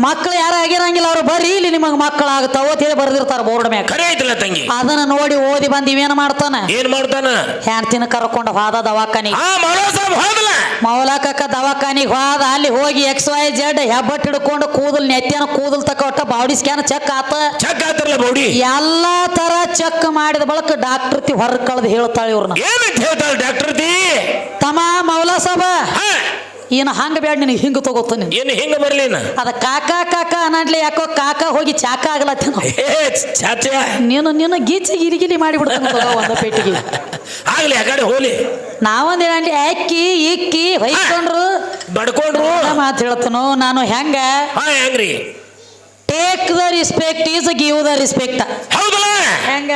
ಮಕ್ಕಳು ಯಾರು ಆಗಿರಂಗಿಲ್ಲ ಅವ್ರು ಬರೀ ಇಲ್ಲಿ ನಿಮಗೆ ಮಕ್ಕಳು ಆಗ್ತಾವ ಅಂತ ಹೇಳಿ ಬರ್ದಿರ್ತಾರ ಬೋರ್ಡ್ ಮ್ಯಾಗ. ಖರೆ ಐತಿಲ್ಲ ತಂಗಿ. ಅದನ್ನ ನೋಡಿ ಓದಿ ಬಂದ್ ಇವೇನ್ ಮಾಡ್ತಾನ? ಏನ್ ಮಾಡ್ತಾನ? ಹೆಣ್ತಿನ ಕರ್ಕೊಂಡು ಹೋದ ದವಾಖಾನಿ ಮೌಲಾಕ ಮಾಡೋ ಸಾಬ್ ಹೋದಲ್ಲ ಮೌಲಕಕ್ಕ ದವಾಖಾನಿಗೆ ಹೋದ ಅಲ್ಲಿ ಹೋಗಿ ಎಕ್ಸ್ ವೈ ಜೆಡ್ ಹೆಬ್ಬಟ್ಟು ಹಿಡ್ಕೊಂಡು ಕೂದಲ್ ನೆತ್ತಿನ ಕೂದಲ್ ತಕ ಒಟ್ಟ ಬಾಡಿ ಸ್ಕ್ಯಾನ್ ಚೆಕ್ ಆತ. ಚೆಕ್ ಆತರಲ್ಲ ಬೌಡಿ ಎಲ್ಲಾ ತರ ಚೆಕ್ ಮಾಡಿದ ಬಳಕ ಡಾಕ್ಟರ್ ತಿ ಹೊರ ಕಳ್ದು ಹೇಳ್ತಾಳೆ ಇವ್ರನ್ನ. ಏನಂತ ಹೇಳ್ತಾಳ ಡಾಕ್ಟರ್ ತಿ? ತಮ್ಮ ಮೌಲಾ ಸಾಬ? ಏನು ಹಂಗ ಬ್ಯಾಡ ನಿನಗೆ ಹಿಂಗ ತಗೋತ ನೀನು? ಏನು ಹಿಂಗ ಬರ್ಲಿನ ಅದ ಕಾಕ ಕಾಕ ಅನ್ನಲಿ ಯಾಕೋ ಕಾಕ ಹೋಗಿ ಚಾಕ ಆಗ್ಲತ್ತೇನೋ ಚಾಚ. ನೀನು ನಿನ್ನ ಗೀಚಿ ಗಿರಿಗಿಲಿ ಮಾಡಿಬಿಡ್ತಾನೆ ಒಂದ ಪೇಟಿಗೆ ಆಗ್ಲಿ ಆ ಕಡೆ ಹೋಲಿ ನಾವೊಂದ್ ಹೇಳಿ ಅಕ್ಕಿ ಇಕ್ಕಿ ಹೊಯ್ಕೊಂಡ್ರು. ಬಡ್ಕೊಂಡ್ರು. ಮಾತು ಹೇಳ್ತನು ನಾನು ಹೆಂಗ? ಹೆಂಗ್ರಿ? Take the respect is give the respect ಹೆಂಗ?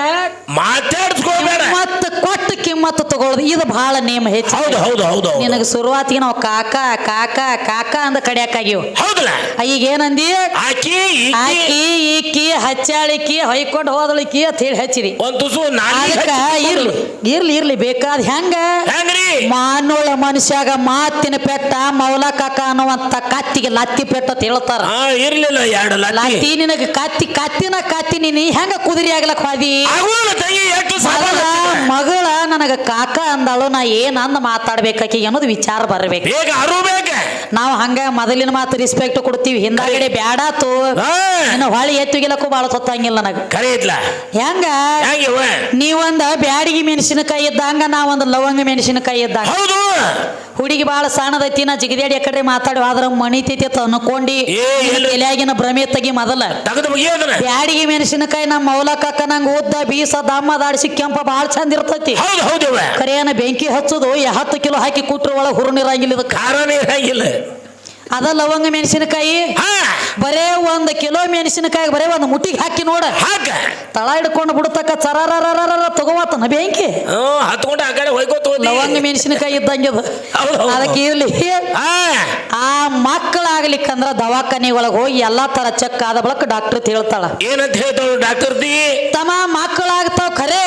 ಮಾತಾಡ್ಸ್ಕೋಬೇಡ. ಮತ್ತ ಕೊಟ್ಟು ಕಿಮ್ಮತ್ ತಗೊಳ್ಳೋದು ಇದು ಬಹಳ ನೇಮ ಹೆಚ್ಚು. ಹೌದು ಹೌದು ಹೌದು ನಿನಗೆ ಶುರುವಾತಿಗೆ ನಾವು ಕಾಕ ಕಾಕ ಕಾಕ ಅಂದ ಕಡಿಯಾಕಾಗಿವ್ ಹೌದಲ್ಲ? ಈಗ ಏನಂದಿ? ಆಕಿ ಆಕಿ ಈಕಿ ಹಚ್ಚಾಳಿಕಿ ಹೊಯ್ಕೊಂಡು ಹೋದಳಿಕಿ ಅಂತ ಹೇಳಿ ಹಚ್ಚಿರಿ. ಒಂದ್ ತುಸು ಅದಕ್ಕ ಇರ್ಲಿ ಇರ್ಲಿ ಇರ್ಲಿ ಬೇಕಾದ ಹೆಂಗ? ಹೆಂಗ್ರಿ? ಮಾನೋಳ ಮನುಷ್ಯಾಗ ಮಾತಿನ ಪೆಟ್ಟ ಮೌಲ ಕಾಕ ಅನ್ನುವಂತ ಕತ್ತಿಗೆ ಲತ್ತಿ ಪೆಟ್ಟ ಅಂತ ಹೇಳ್ತಾರ. ಇರ್ಲಿಲ್ಲ ಎರಡು ಲತ್ತಿ. ನಿನಗೆ ನಿನಗ ಕತ್ತಿ ಕತ್ತಿನ ಕತ್ತಿ ನೀನು ಹೆಂಗ ಕುದುರೆ ಆಗ್ಲಕ್ ಆಗುಲ್ಲ ತಂಗಿ ಎಷ್ಟು ಮಗಳ ಸಾಲ ಮಗಳ ನನಗ ಕಾಕ ಅಂದಳು ನಾ ಏನ್ ಅಂದ್ ಮಾತಾಡ್ಬೇಕಾಕಿ ಅನ್ನೋದು ವಿಚಾರ ಬರ್ಬೇಕು. ಬೇಗ ನಾವು ಹಂಗ ಮೊದಲಿನ ಮಾತು ರಿಸ್ಪೆಕ್ಟ್ ಕೊಡ್ತೀವಿ ಹಿಂದಾಗಡೆ ಬ್ಯಾಡಾತು ಇನ್ನು ಹೊಳಿ ಎತ್ತುಗಿಲಕ್ಕೂ ಬಾಳ ಸೊತ್ತಂಗಿಲ್ಲ ನನಗ. ಕರೆ ಇದ್ಲ. ಹೆಂಗ? ನೀವೊಂದ ಬ್ಯಾಡಿಗೆ ಮೆಣಸಿನಕಾಯಿ ಇದ್ದಂಗ ನಾವೊಂದು ಲವಂಗ ಮೆಣಸಿನಕಾಯಿ ಇದ್ದಂಗ. ಹೌದು. ಹುಡುಗಿ ಬಾಳ ಸಣ್ಣದೈತಿ ನಾ ಜಿಗದೇಡಿ ಕಡೆ ಮಾತಾಡಿ ಆದ್ರ ಮಣಿತೈತಿ ಅಂತ ಅನ್ಕೊಂಡಿ? ಎಲೆಯಾಗಿನ ಭ್ರಮೆ ತೆಗಿ ಮೊದಲ. ಬ್ಯಾಡಿಗೆ ಮೆಣಸಿನಕಾಯಿ ನಮ್ಮ ಮೌಲ ಕಾಕ ನಂಗೆ ಉದ್ದ ಬೀಸ ದಮ್ಮ ದಾಡಿಸಿ ಕೆಂಪ ಬಾಳ ಚಂದ ಇರ್ತೈತಿ. ಹೌದು ಹೌದವ ಕರಿಯನ ಬೆಂಕಿ ಹಚ್ಚೋದು ಹತ್ತು ಕಿಲೋ ಹಾಕಿ ಕೂಟ್ರ ಒಳಗೆ ಹುರುನಿರಂಗಿಲ್ಲ ಇದು ಖಾರ ಇರಂಗಿಲ್ಲ. ಅದ ಲವಂಗ ಮೆಣಸಿನಕಾಯಿ? ಬರೇ ಒಂದು ಕಿಲೋ ಮೆಣಸಿನಕಾಯಿ ಬರೇ ಒಂದು ಮುಟ್ಟಿಗೆ ಹಾಕಿ ನೋಡ. ಹಾಕ ತಳ ಹಿಡ್ಕೊಂಡು ಬಿಡ್ತಕ್ಕ ಚರಾರ ತಗೋವತ್ತನ ಬೆಂಕಿ ಹ್ಮ್ ಹತ್ಕೊಂಡು ಆ ಕಡೆ ಹೋಯ್ಕೋತ ಲವಂಗ ಮೆಣಸಿನಕಾಯಿ ಇದ್ದಂಗೆ. ಅದಕ್ಕೆ ಇರ್ಲಿ ಆ ಮಕ್ಕಳಾಗ್ಲಿಕ್ಕಂದ್ರ ದವಾಖಾನೆ ಒಳಗೆ ಹೋಗಿ ಎಲ್ಲಾ ತರ ಚೆಕ್ ಆದ ಬಳಕ ಡಾಕ್ಟರ್ ಹೇಳ್ತಾಳ ಏನಂತ ಹೇಳ್ತಾಳು ಡಾಕ್ಟರ್ ದಿ ತಮ್ಮ ಮಕ್ಕಳಾಗ್ತಾವ ಖರೆ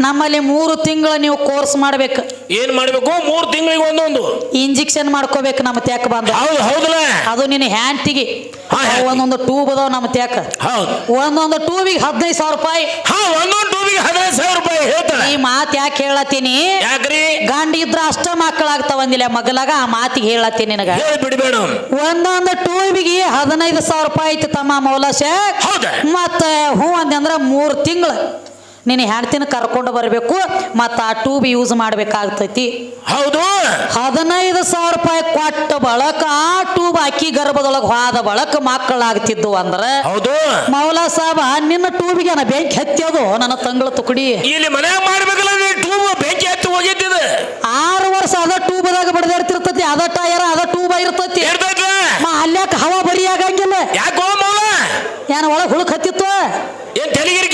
ನಮ್ಮಲ್ಲಿ ಮೂರು ತಿಂಗಳು ನೀವು ಕೋರ್ಸ್ ಮಾಡ್ಬೇಕು ಏನ್ ಮಾಡ್ಬೇಕು ಮೂರು ತಿಂಗಳಿಗೆ ಒಂದೊಂದು ಇಂಜೆಕ್ಷನ್ ಮಾಡ್ಕೋಬೇಕು ನಮ್ಮ ತ್ಯಾಕ ಬಂದ್ರೆ ಹೌದು ಹೌದಲ್ಲ? ಅದು ನಿನ್ನ ಹ್ಯಾಂಟಿಗೆ ಹಾ, ಹ್ಯಾಂಟಿಗೆ. ಒಂದೊಂದು ಟೂಬ್ ಅದಾವ ನಮ್ಮ ತ್ಯಾಕ. ಹೌದು. ಒಂದೊಂದು ಟೂಬಿಗೆ ಹದಿನೈದು ಸಾವಿರ ರೂಪಾಯಿ. ಹಾ ಒಂದೊಂದು ಟೂಬಿಗೆ ಹದಿನೈದು ಸಾವಿರ ರೂಪಾಯಿ ಹೇಳ್ತಾಳೆ. ಈ ಮಾತು ಯಾಕೆ ಹೇಳತ್ತೀನಿ? ಯಾಕ್ರಿ? ಗಂಡ ಇದ್ರ ಅಷ್ಟ ಮಕ್ಕಳಾಗ್ತಾವ ಅಂದಿಲ್ಲ ಮಗಲಾಗ ಆ ಮಾತಿಗೆ ಹೇಳತ್ತೀನಿ ನಿನಗ. ಹೇಳಿ ಬಿಡಬೇಡ. ಒಂದೊಂದು ಟೂಬಿಗೆ ಹದಿನೈದು ಸಾವಿರ ರೂಪಾಯಿ ಐತಿ ತಮ್ಮ ಮೌಲಾಶ. ಹೌದಾ. ಮತ್ತ ಹ್ಞೂ ಅಂದ್ರೆ ಮೂರು ತಿಂಗಳು. ನೀನು ಹೆಂಡತಿನ ಕರ್ಕೊಂಡು ಬರಬೇಕು ಮತ್ತು ಆ ಟ್ಯೂಬ್ ಯೂಸ್ ಮಾಡ್ಬೇಕಾಗ್ತೈತಿ. ಹೌದು. ಹದಿನೈದು ಸಾವಿರ ರೂಪಾಯಿ ಕೊಟ್ಟ ಬಳಕ ಆ ಟ್ಯೂಬ್ ಅಕ್ಕಿ ಗರ್ಭದೊಳಗೆ ಹೋದ ಬಳಕ ಮಕ್ಕಳಾಗ್ತಿದ್ದು ಅಂದ್ರೆ ಹೌದು. ಮೌಲಾ ಸಾಬ ನಿನ್ನ ಟ್ಯೂಬಿಗೆ ನಾ ಬೆಂಕಿ ಹತ್ತಿಯೋದು ನನ್ನ ತಂಗಳ ತುಕಡಿ? ಇಲ್ಲಿ ಮನೆ ಮಾಡ್ಬೇಕಲ್ಲ ಟ್ಯೂಬ್ ಬೆಂಕಿ ಹತ್ತಿ ಹೋಗಿದ್ದಿದೆ ಆರು ವರ್ಷ ಅದ ಟ್ಯೂಬ್ದಾಗ ಬಡದಿರ್ತಿರ್ತೈತಿ ಅದ ಟಯರ್ ಅದ ಟ್ಯೂಬ್ ಇರ್ತೈತಿ. ಮ ಅಲ್ಯಾಕ ಹವಾ ಬರಿ ಆಗಂಗಿಲ್ಲ. ಯಾಕೋ ಮೌಲ? ಏನ್ ಒಳಗ್ ಹುಳುಕ್ ಹತ್ತಿತ್ತು? ಏನ್ ತಲೆಗಿರಿ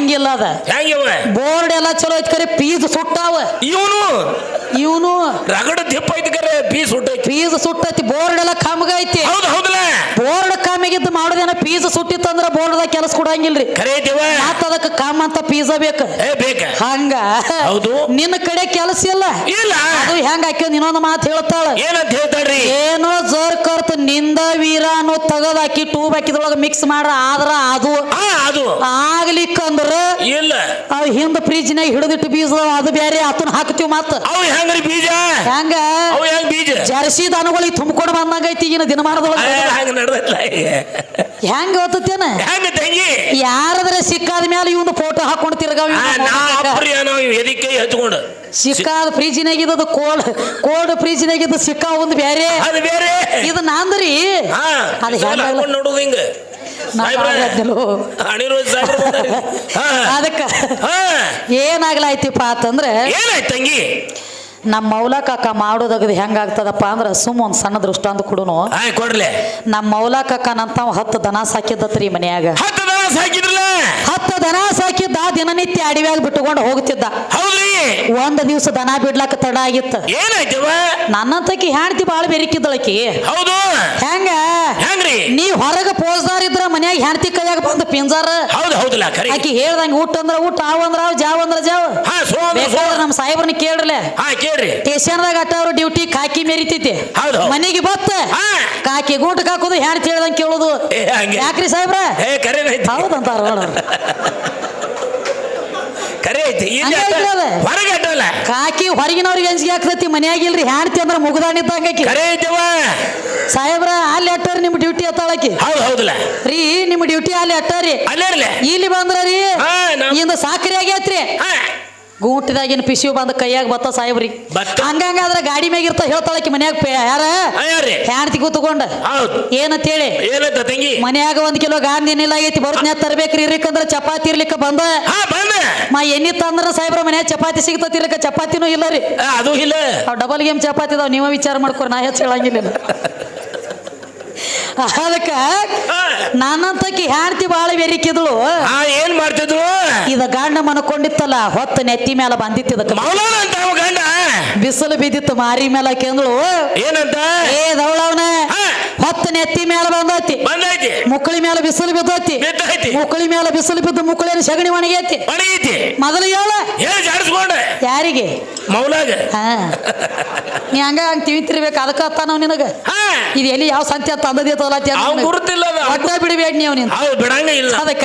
ಹಂಗಿಲ್ಲ ಅದ? ಹೆಂಗಿವ? ಬೋರ್ಡ್ ಎಲ್ಲ ಚಲೋ ಐತಿ ಕರೆ ಪೀಸ್ ಸುಟ್ಟಾವ. ಇವನು? ಇವನು. ರಗಡ ದಿಪ್ಪ ಐತಿ ಕರೆ ಪೀಸ್ ಸುಟ್ಟೈತಿ. ಪೀಸ್ ಸುಟ್ಟೈತಿ ಬೋರ್ಡ್ ಎಲ್ಲ ಕಮ್ಗ ಐತಿ. ಹೌದು ಹೌದಲ್ಲ ಬೋರ್ಡ್ ಕಮ್ಮಿಗಿದ್ದು ಮಾಡೋದೇನ ಪೀಸ್ ಸುಟ್ಟಿತ್ತಂದ್ರ ಬೋರ್ಡ್ದಾಗ ಕೆಲಸ ಕೊಡಂಗಿಲ್ರಿ. ಕರೆ ಐತಿವ ಮತ್ತ ಅದಕ್ಕ ಕಾಮ ಅಂತ ಪೀಸ ಬೇಕ. ಏ ಬೇಕ. ಹಂಗ. ಹೌದು. ನಿನ್ನ ಕಡೆ ಕೆಲಸ ಇಲ್ಲ. ಇಲ್ಲ. ಅದು ಹೆಂಗ ಹಾಕಿ ಇನ್ನೊಂದು ಮಾತು ಹೇಳ್ತಾಳ. ಏನಂತ ಹೇಳ್ತಾಳ್ರಿ? ಏನೋ ಜೋರ್ ಕರ್ತ ನಿಂದ ವೀರ ಅನ್ನೋ ತಗದಾಕಿ ಟೂಬ್ ಹಾಕಿದ್ರೊಳಗ ಮಿಕ್ಸ್ ಮಾಡ್ರ ಆದ್ರ ಅದು ಆ, ಅದು. ಆಗ್ಲಿಕ್ಕಂದ್ರ ಇಲ್ಲ. ಅವ್ ಹಿಂದ ಫ್ರಿಜ್ನಾಗ ಹಿಡಿದಿಟ್ಟು ಬೀಜ ಅದು ಬೇರೆ ಆತನ ಹಾಕ್ತಿವ್ ಮತ್ತ ಅವು ಹೆಂಗ್ರಿ ಬೀಜ? ಹೆಂಗ? ಅವು ಹೆಂಗ್ ಬೀಜ? ಜರ್ಸಿ ದನಗಳಿಗೆ ತುಂಬಿಕೊಂಡು ಬಂದಂಗೈತಿ ಈಗಿನ ಆ, ದಿನಮಾನದೊಳಗ ಹಂಗ ನಡ್ದಲ್ಲ ಹೆಂಗ ಗೊತ್ತೇನ ಹೆಂಗ ತಂಗಿ? ಯಾರದ್ರ ಸಿಕ್ಕಾದ ಮೇಲೆ ಇವನು ಫೋಟೋ ಹಾಕೊಂಡು ತಿರ್ಗಾವ ಏನೋ ಎದಿಕ್ಕೆ ಹಚ್ಕೊಂಡು. ಸಿಕ್ಕಾದ ಫ್ರಿಜ್ನಾಗ ಇದ್ದದು ಕೋಲ್ಡ್ ಕೋಲ್ಡ್ ಫ್ರಿಜ್ನಾಗ ಇದ್ದ ಸಿಕ್ಕಾ ಒಂದು ಬೇರೆ ಅದು ಬೇರೆ. ಇದು ನಾಂದ್ರಿ. ಅದು ಹೆಂಗಲ್ಲ? ನೋಡುದು ಹಿಂಗ. ಅದಕ್ಕ ಏನಾಗ್ಲಾಯ್ತಿಪ್ಪ ಅಂತಂದ್ರೆ ಏನಾಯ್ತು ತಂಗಿ? ನಮ್ಮ ಮೌಲ ಕಾಕ ಮಾಡೋದಗದು ಹೆಂಗಾಗ್ತದಪ್ಪ ಅಂದ್ರೆ ಸುಮ್ ಒಂದು ಸಣ್ಣ ದೃಷ್ಟಾಂತ ಕೊಡುನು. ಆಯ್ ಕೊಡ್ಲಿ. ನಮ್ಮ ಮೌಲ ಕಾಕನಂತ ಹತ್ತು ದನ ಸಾಕಿದ್ದತ್ರಿ ಮನ್ಯಾಗ. ಹತ್ತದ ಸಾಕಿದ್ರಲ್ಲ? ಹತ್ತು ದನ ಸಾಕಿದ್ದ ದಿನನಿತ್ಯ ಅಡವ್ಯಾಗ ಬಿಟ್ಟುಕೊಂಡು ಹೋಗ್ತಿದ್ದ. ಹೌದ್ರಿ. ಒಂದ್ ದಿವ್ಸ ದನ ಬಿಡ್ಲಾಕ ತಡ ಆಗಿತ್ತ. ಏನಾಯ್ತವ? ನನ್ನಂತಕಿ ಹೆಂಡತಿ ಬಾಳ ಬೆರಿಕಿದ್ದಳಕಿ. ಹೌದು. ಹೆಂಗ? ಹೆಂಗ್ರಿ? ನೀ ಹೊರಗ ಪೋಸ್ದಾರ ಇದ್ರ ಮನ್ಯಾಗ ಹೆಂಡತಿ ಕೈಯಾಗ ಬಂದ ಪಿಂಜಾರ. ಹೌದು ಹೌದಲ್ಲ ಖರೀ. ಆಕಿ ಹೇಳ್ದಂಗ ಊಟ ಅಂದ್ರ ಊಟ ಆವ್ ಅಂದ್ರ ಆವ್ ಜಾವ್ ಅಂದ್ರ ಜಾವ್. ಬೇಕಾದ್ರೆ ನಮ್ಮ ಸಾಹೇಬ್ರನ್ನ ಕೇಳ್ರಲೆ. ಕೇಳ್ರಿ ಸ್ಟೇಷನ್ದಾಗ ಅಟ್ಟ ಡ್ಯೂಟಿ ಕಾಕಿ ಮೆರಿತೈತಿ. ಹೌದ್. ಮನೆಗೆ ಬತ್ತ. ಹಾ. ಕಾಕಿ ಗೂಟ ಹಾಕೋದು ಹೆಣ್ ಹೇಳ್ದಂಗ ಕೇಳೋದು. ಏ ಹಂಗೆ. ಯಾಕ್ರಿ ಸಾಹೇಬ್ರ? ಏ ಕರೆ ಐತಿ. ಹೌದಂತಾರ ನೋಡ್ರಿ ಕರೆ ಐತಿ. ಇಲ್ಲಿ ಹಂಗೆ ಅಟ್ಟ-. ಹೊರಗೆ ಕಾಕಿ ಹೊರಗಿನವ್ರಿಗೆ ಅಂಜಿಗೆ ಆಗ್ತೈತಿ ಮನ್ಯಾಗಿಲ್ರಿ ಹ್ಯಾಂಡ್ತಿ ಅಂದ್ರ ಮುಗ್ದಾಣಿದ್ದಂಗ ಆಕಿ. ಕರೆ ಐತವ ಸಾಹೇಬ್ರ ಅಲ್ಲಿ ಅಟ್ಟಾರಿ ನಿಮ್ ಡ್ಯೂಟಿ ಅತ್ತಾಳಕಿ ಹೌದು ಹೌದಲ್ಲ. ರೀ ನಿಮ್ ಡ್ಯೂಟಿ ಅಲ್ಲಿ ಅಟ್ಟಾರಿ ಅಲ್ಲೇ ಇರ್ಲೆ ಇಲ್ಲಿ ಬಂದ್ರ ರೀ ಹಾ, ಇಂದ ಸಾಕ್ರಿ ಆಗೈತ್ರಿ. ಹಾ. ಗೂಟಿದಾಗಿನ ಪಿಸಿಯು ಬಂದ ಕೈಯಾಗ ಬತ್ತ ಸಾಹೇಬ್ರಿ. ಬತ್ತ. ಹಂಗಂಗಾದ್ರ ಗಾಡಿ ಮ್ಯಾಗ ಇರ್ತ ಹೇಳ್ತಾಳಕಿ ಮನ್ಯಾಗ ಪೆ- ಯಾರ? ಹಾ, ಯಾರ್ರಿ? ಹೆಣ್ತಿ ಕೂತ್ಕೊಂಡ. ಹೌದು. ಏನಂತೇಳಿ? ಏನಂತ ತಂಗಿ? ಮನ್ಯಾಗ ಒಂದ್ ಕಿಲೋ ಗಾಂಧಿ ಏನಿಲ್ಲ ಆಗೈತಿ ಬರ್ತನ್ಯಾಗ ತರ್ಬೇಕ್ರಿ ಇರ್ಲಿಕ್ಕಂದ್ರ ಚಪಾತಿ ಇರ್ಲಿಕ್ಕ ಬಂದ. ಹಾ ಬಂದ. ಮಾ ಎಣ್ಣಿ ತಂದ್ರ ಸಾಹೇಬ್ರ ಮನ್ಯಾಗ ಚಪಾತಿ ಸಿಗ್ತತಿ ಇರ್ಲಿಕ್ಕ ಚಪಾತಿನೂ ಇಲ್ಲ ರೀ ಆ, ಅದು ಇಲ್ಲ. ಅವ್ ಡಬಲ್ ಗೇಮ್ ಚಪಾತಿ ಇದಾವ್ ನೀವ ವಿಚಾರ ಮಾಡ್ಕೊರಿ ನಾ ಹೆಚ್ಚು ಹೇಳಂಗಿಲ್ಲ. ಅದಕ್ಕ. ನಾನಂತಕಿ ಹ್ಯಾಡ್ತಿ ಬಾಳ ಬೆರಿಕಿದ್ಳು. ಏನ್ ಮಾಡ್ತಿದ್ರು ಇದ ಗಂಡ ಮನಕೊಂಡಿತ್ತಲ್ಲ ಹೊತ್ತು ನೆತ್ತಿ ಮೇಲೆ ಬಂದಿತ್ತು ಇದಕ್ಕೆ. ಮೌಲಾನ ಅಂತ ಅವ ಗಂಡ ಬಿಸಿಲು ಬಿದ್ದಿತ್ತು ಮಾರಿ ಮೇಲೆ ಕೆಂದಳು ಏನಂತ? ಏ ದವಳವನ ಹಾ. ಹೊತ್ತು ನೆತ್ತಿ ಮೇಲೆ ಬಂದೈತಿ ಬಂದೈತಿ ಮುಕ್ಕಳಿ ಮೇಲೆ ಬಿಸಿಲು ಬಿದ್ದೈತಿ ಬಿದ್ದೈತಿ ಮುಕ್ಕಳಿ ಮೇಲೆ ಬಿಸಿಲು ಬಿದ್ದು ಮುಕ್ಕಳಿನ ಸಗಣಿ ಒಣಗೈತಿ. ಒಣಗೈತಿ. ಮೊದಲು ಹೇಳ. ಹೇಳಿ ಜಾಡಿಸ್ಕೊಂಡ. ಯಾರಿಗೆ? ಮೌಲಾಗ. ನೀ ಹಂಗ ಹಂಗ ತಿವಿತಿರ್ಬೇಕು ಅದಕ್ಕ ಅತ್ತಾನವ್ ನಿನಗ. ಹಾ. ಇದು ಎಲ್ಲಿ ಯಾವ ಸಂತೆ ಅಂತ ಅಂದದಿತ್ತಲ್ಲ ಗುರುತಿಲ್ಲ. ಒಟ್ಟ ಬಿಡಬೇಡ ನೀವು ನೀನು. ಬಿಡಂಗ ಇಲ್ಲ. ಅದಕ್ಕ.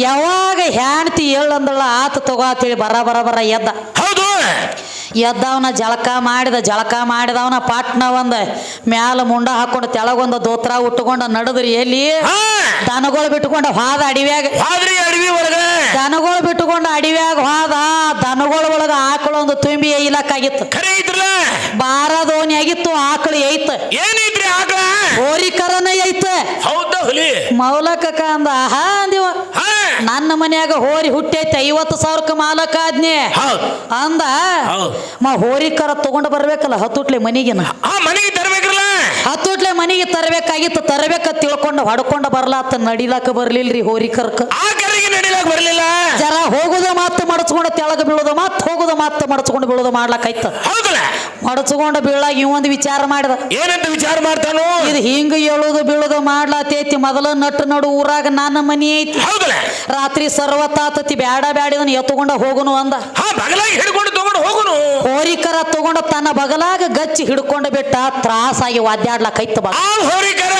ಯಾವಾಗ ಹ್ಯಾಣ್ತಿ ಹೇಳಂದಳ ಆತ ತಗೋ ಅಂತೇಳಿ ಬರ ಬರ ಬರ ಎದ್ದ. ಹೌದು. ಎದ್ದವನ ಜಳಕ ಮಾಡಿದ ಜಳಕ ಮಾಡಿದವನ ಪಾಟ್ನ ಒಂದ ಮ್ಯಾಲ ಮುಂಡ ಹಾಕೊಂಡು ತೆಳಗೊಂದ ದೋತ್ರ ಉಟ್ಟುಕೊಂಡ ನಡೆದ್ರಿ ಎಲ್ಲಿ? ದನಗಳು ಬಿಟ್ಟುಕೊಂಡ ಹಾದ ಅಡಿವ್ಯಾಗ. ದನಗಳು ಬಿಟ್ಟುಕೊಂಡ ಅಡಿವ್ಯಾಗ ಹಾದ ದನಗಳ ಒಳಗ ಆಕಳೊಂದು ತುಂಬಿ ಏಯ್ಲಕ್ಕಾಗಿತ್ತು. ಖರೆ ದೋಣಿ ಬಾರದೋನಿ ಆಗಿತ್ತು ಆಕಳು ಐತ ಏನೈತ್ರಿ ಆಕಳ? ಹೋರಿಕರನ ಹೌದ ಹುಲಿ. ಮೌಲಕ ಕಂದ ಹಾ ಅಂದಿವ. ನನ್ನ ಮನ್ಯಾಗ ಹೋರಿ ಹುಟ್ಟೈತಿ ಐವತ್ತು ಸಾವಿರಕ್ಕೆ ಮಾಲಕ ಆದ್ನಿ. ಅಂದ ಮಾ ಹೋರಿ ಕರ ತಗೊಂಡು ಬರ್ಬೇಕಲ್ಲ ಹತ್ತುಟ್ಲೆ ಮನಿಗೆ ಆ ಮನೆಗೆ ತರ್ಬೇಕಲ್ಲ ಹತ್ತುಟ್ಲೆ ಮನಿಗೆ ತರಬೇಕಾಗಿತ್ತು ತರಬೇಕ ತಿಳ್ಕೊಂಡು ಹೊಡ್ಕೊಂಡು ಬರ್ಲಾತ ನಡಿಲಾಕ ಬರ್ಲಿಲ್ರಿ ಹೋರಿ ಕರ್ಕ. ಬರ್ಲಿಲ್ಲ? ಜರ ಹೋಗುದ ಮಾತು ಮಡಚ್ಕೊಂಡು ತೆಳಗ ಬೀಳೋದ ಮಾತು ಹೋಗುದ ಮಾತು ಮಡಚ್ಕೊಂಡು ಬೀಳುದ ಮಾಡ್ಲಾಕೈತ ಹೌದಲ್ಲ? ಮಡಚ್ಕೊಂಡು ಬೀಳಾಗ ಒಂದು ವಿಚಾರ ಮಾಡಿದ. ಏನಂತ ವಿಚಾರ ಮಾಡ್ತಾನು? ಇದು ಹಿಂಗ ಏಳುದು ಬೀಳುದು ಮಾಡ್ಲಾತೈತಿ ಮೊದಲ ನಟ್ಟು ನಡು ಊರಾಗ ನನ್ನ ಮನಿ ಐತಿ. ರಾತ್ರಿ ಸರ್ವತಾತತಿ ಬ್ಯಾಡ ಬ್ಯಾಡಿದನ್ ಎತ್ತುಕೊಂಡ ಹೋಗುನು ಅಂದ. ಹಾ ಬಗಲಾಗಿ ಹಿಡ್ಕೊಂಡು ತಗೊಂಡು ಹೋಗುನು. ಹೋರಿಕರ ತಗೊಂಡ ತನ್ನ ಬಗಲಾಗ ಗಚ್ಚಿ ಹಿಡ್ಕೊಂಡು ಬಿಟ್ಟ ತ್ರಾಸಾಗಿ ವಾದ್ಯಾಡ್ಲಕೈತ ಬಾ. ಆ ಹೋರಿಕರ.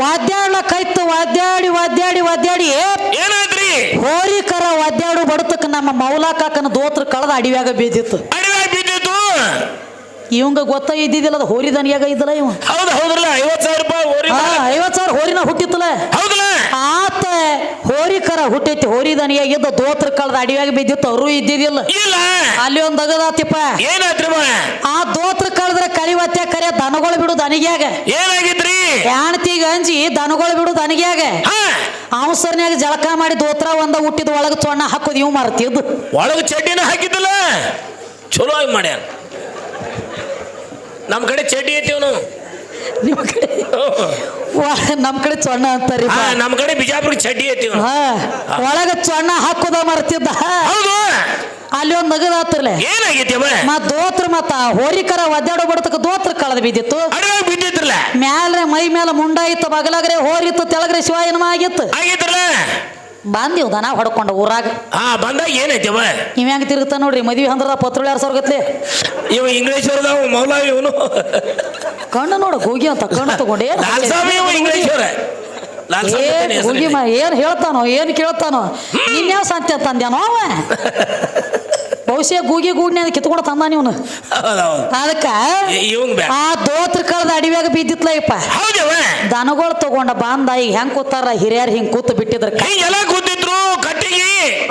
ವಾದ್ಯಾಡಿ ವಾದ್ಯಾಡಿ ವಾದ್ಯಾಡಿ ಏನಾದ್ರಿ? ಹೋರಿಕರ ವಾದ್ಯಾಡು ಬಡತಕ್ಕ ನಮ್ಮ ಮೌಲಾಕಾಕನ ದೋತ್ರ ಕಳೆದ ಅಡಿವ್ಯಾಗ ಬೀದಿತ್ತು. ಅಡವ್ಯಾಗ ಬಿದ್ದಿತ್ತು ಇವಂಗ ಗೊತ್ತ ಇದ್ದಿದ್ದಿಲ್ಲ ಅದು ಹೋರಿ ದನಿಯಾಗ ಇದ್ದಲ್ಲ ಇವ. ಹೌದು ಹೌದಲ್ಲ ಐವತ್ ಸಾವಿರ ರೂಪಾಯಿ ಹೋರಿ ಐವತ್ತು ಐವತ್ ಸಾವಿರ ಹೋರಿನ ಹುಟ್ಟಿತ್ತಲ್ಲ. ಹೌದಲ್ಲ ಹೋರಿಕರ ಹುಟ್ಟೈತಿ. ಹೋರಿ ದನಿಯಾಗಿದ್ದ ದೋತ್ರ ಕಳೆದ ಅಡಿಯಾಗಿ ಬಿದ್ದಿತ್ತು ಅವರು ಇದ್ದಿದ್ದಿಲ್ಲ. ಇಲ್ಲ. ಅಲ್ಲಿ ಒಂದ್ ಅಗದಾತಿಪ್ಪ ಆ ದೋತ್ರ ಕಳೆದ್ರೆ ಕಳಿವತ್ತೆ ಕರೆ ದನಗಳು ಬಿಡು ದನಿಗ್ಯಾಗ. ಏನಾಗಿದ್ರಿ ಹೆಣ್ತಿಗ ಅಂಜಿ ದನಗಳು ಬಿಡು ದನಿಗ್ಯಾಗ. ಅವಸರ್ನ್ಯಾಗ ಜಳಕ ಮಾಡಿ ದೋತ್ರ ಒಂದ ಹುಟ್ಟಿದ ಒಳಗ ತೊಣ್ಣ ಹಾಕೋದು ಇವ್ ಮರ್ತಿದ್ದು ಒಳಗ ಚಡ್ಡಿನ ಹಾಕಿದ್ದಲ್ಲ? ಚಲೋ ಆಗಿ ಮಾಡ್ಯಾನ. ನಮ್ ಕಡೆ ಚಡ್ಡಿ ಐತಿವ್ ನಾವು ಕಡೆ ವ- ನಮ್ ಕಡೆ ಚೊಣ್ಣ ಅಂತಾರಿ ಹಾ ನಮ್ ಕಡೆ ಬಿಜಾಪುರ ಚಡ್ಡಿ ಐತಿ ನಾವು. ಹಾ ಒಳಗ ಚೊಣ್ಣ ಹಾಕೋದ ಮರ್ತಿದ್ದ. ಹೌದು. ಅಲ್ಲಿ ಒಂದ್ ನಗದಾತ್ರಲೆ ಏನಾಗೈತಿ ಮತ್ ದೋತ್ರ ಮತ್ತ ಹೋರಿಕರ ಒದ್ದಾಡೋ ಬಡತಕ್ಕ ದೋತ್ರ ಕಳೆದ ಬಿದ್ದಿತ್ತು. ಬಿದ್ದಿತ್ರಲ್ಲ ಮ್ಯಾಲ್ರೆ ಮೈ ಮೇಲೆ ಮುಂಡಾಯಿತ್ತು ಬಗಲಾಗ್ರೆ ಹೋರಿತ್ತು ತೆಳಗ್ರೆ ಶಿವಾಯನಮ ಆಗಿತ್ತು. ಬಂದಿವ್ ದನ ಹೊಡ್ಕೊಂಡು ಊರಾಗ. ಹಾ ಬಂದಾಗ ಏನೈತಿ ಅವ? ಇವ್ ಹೆಂಗ್ ತಿರುಗುತ್ತ ನೋಡ್ರಿ ಮದ್ವಿ ಅಂದ್ರ ಪತ್ರ ಸರ್ಗತ್ಲೆ ಇವ ಇಂಗ್ಲೇಶ್ವರದವ ಮೌಲ ಇವನು ಕಣ್ಣು ನೋಡು ಹೋಗಿ ಅಂತ ಕಣ್ಣು ತಗೊಂಡೆ ಏನ್ ಹೋಗಿ ಮಾ ಏನ್ ಹೇಳ್ತಾನೋ ಏನ್ ಕೇಳ್ತಾನೋ? ಇನ್ಯಾವ ಸಾಧ್ಯ ತಂದ್ಯಾನೋ ಅವ? ಬಹುಶಃ ಗೂಗಿ ಗೂಡ್ನ್ಯಾಗ ಕಿತ್ಕೊಂಡು ತಂದ ನೀವನು ಹೌದ್ ಹೌದ್. ಅದಕ್ಕ ಆ ದೋತ್ರ ಕಳೆದ ಅಡಿವ್ಯಾಗ ಬಿದ್ದಿತ್ಲ ಇಪ್ಪ. ದನಗಳು ತಗೊಂಡ ಬಾಂದ ಈಗ ಹೆಂಗ್ ಕೂತಾರ? ಹಿರಿಯರ್ ಹಿಂಗ್ ಕೂತು ಬಿಟ್ಟಿದ್ರ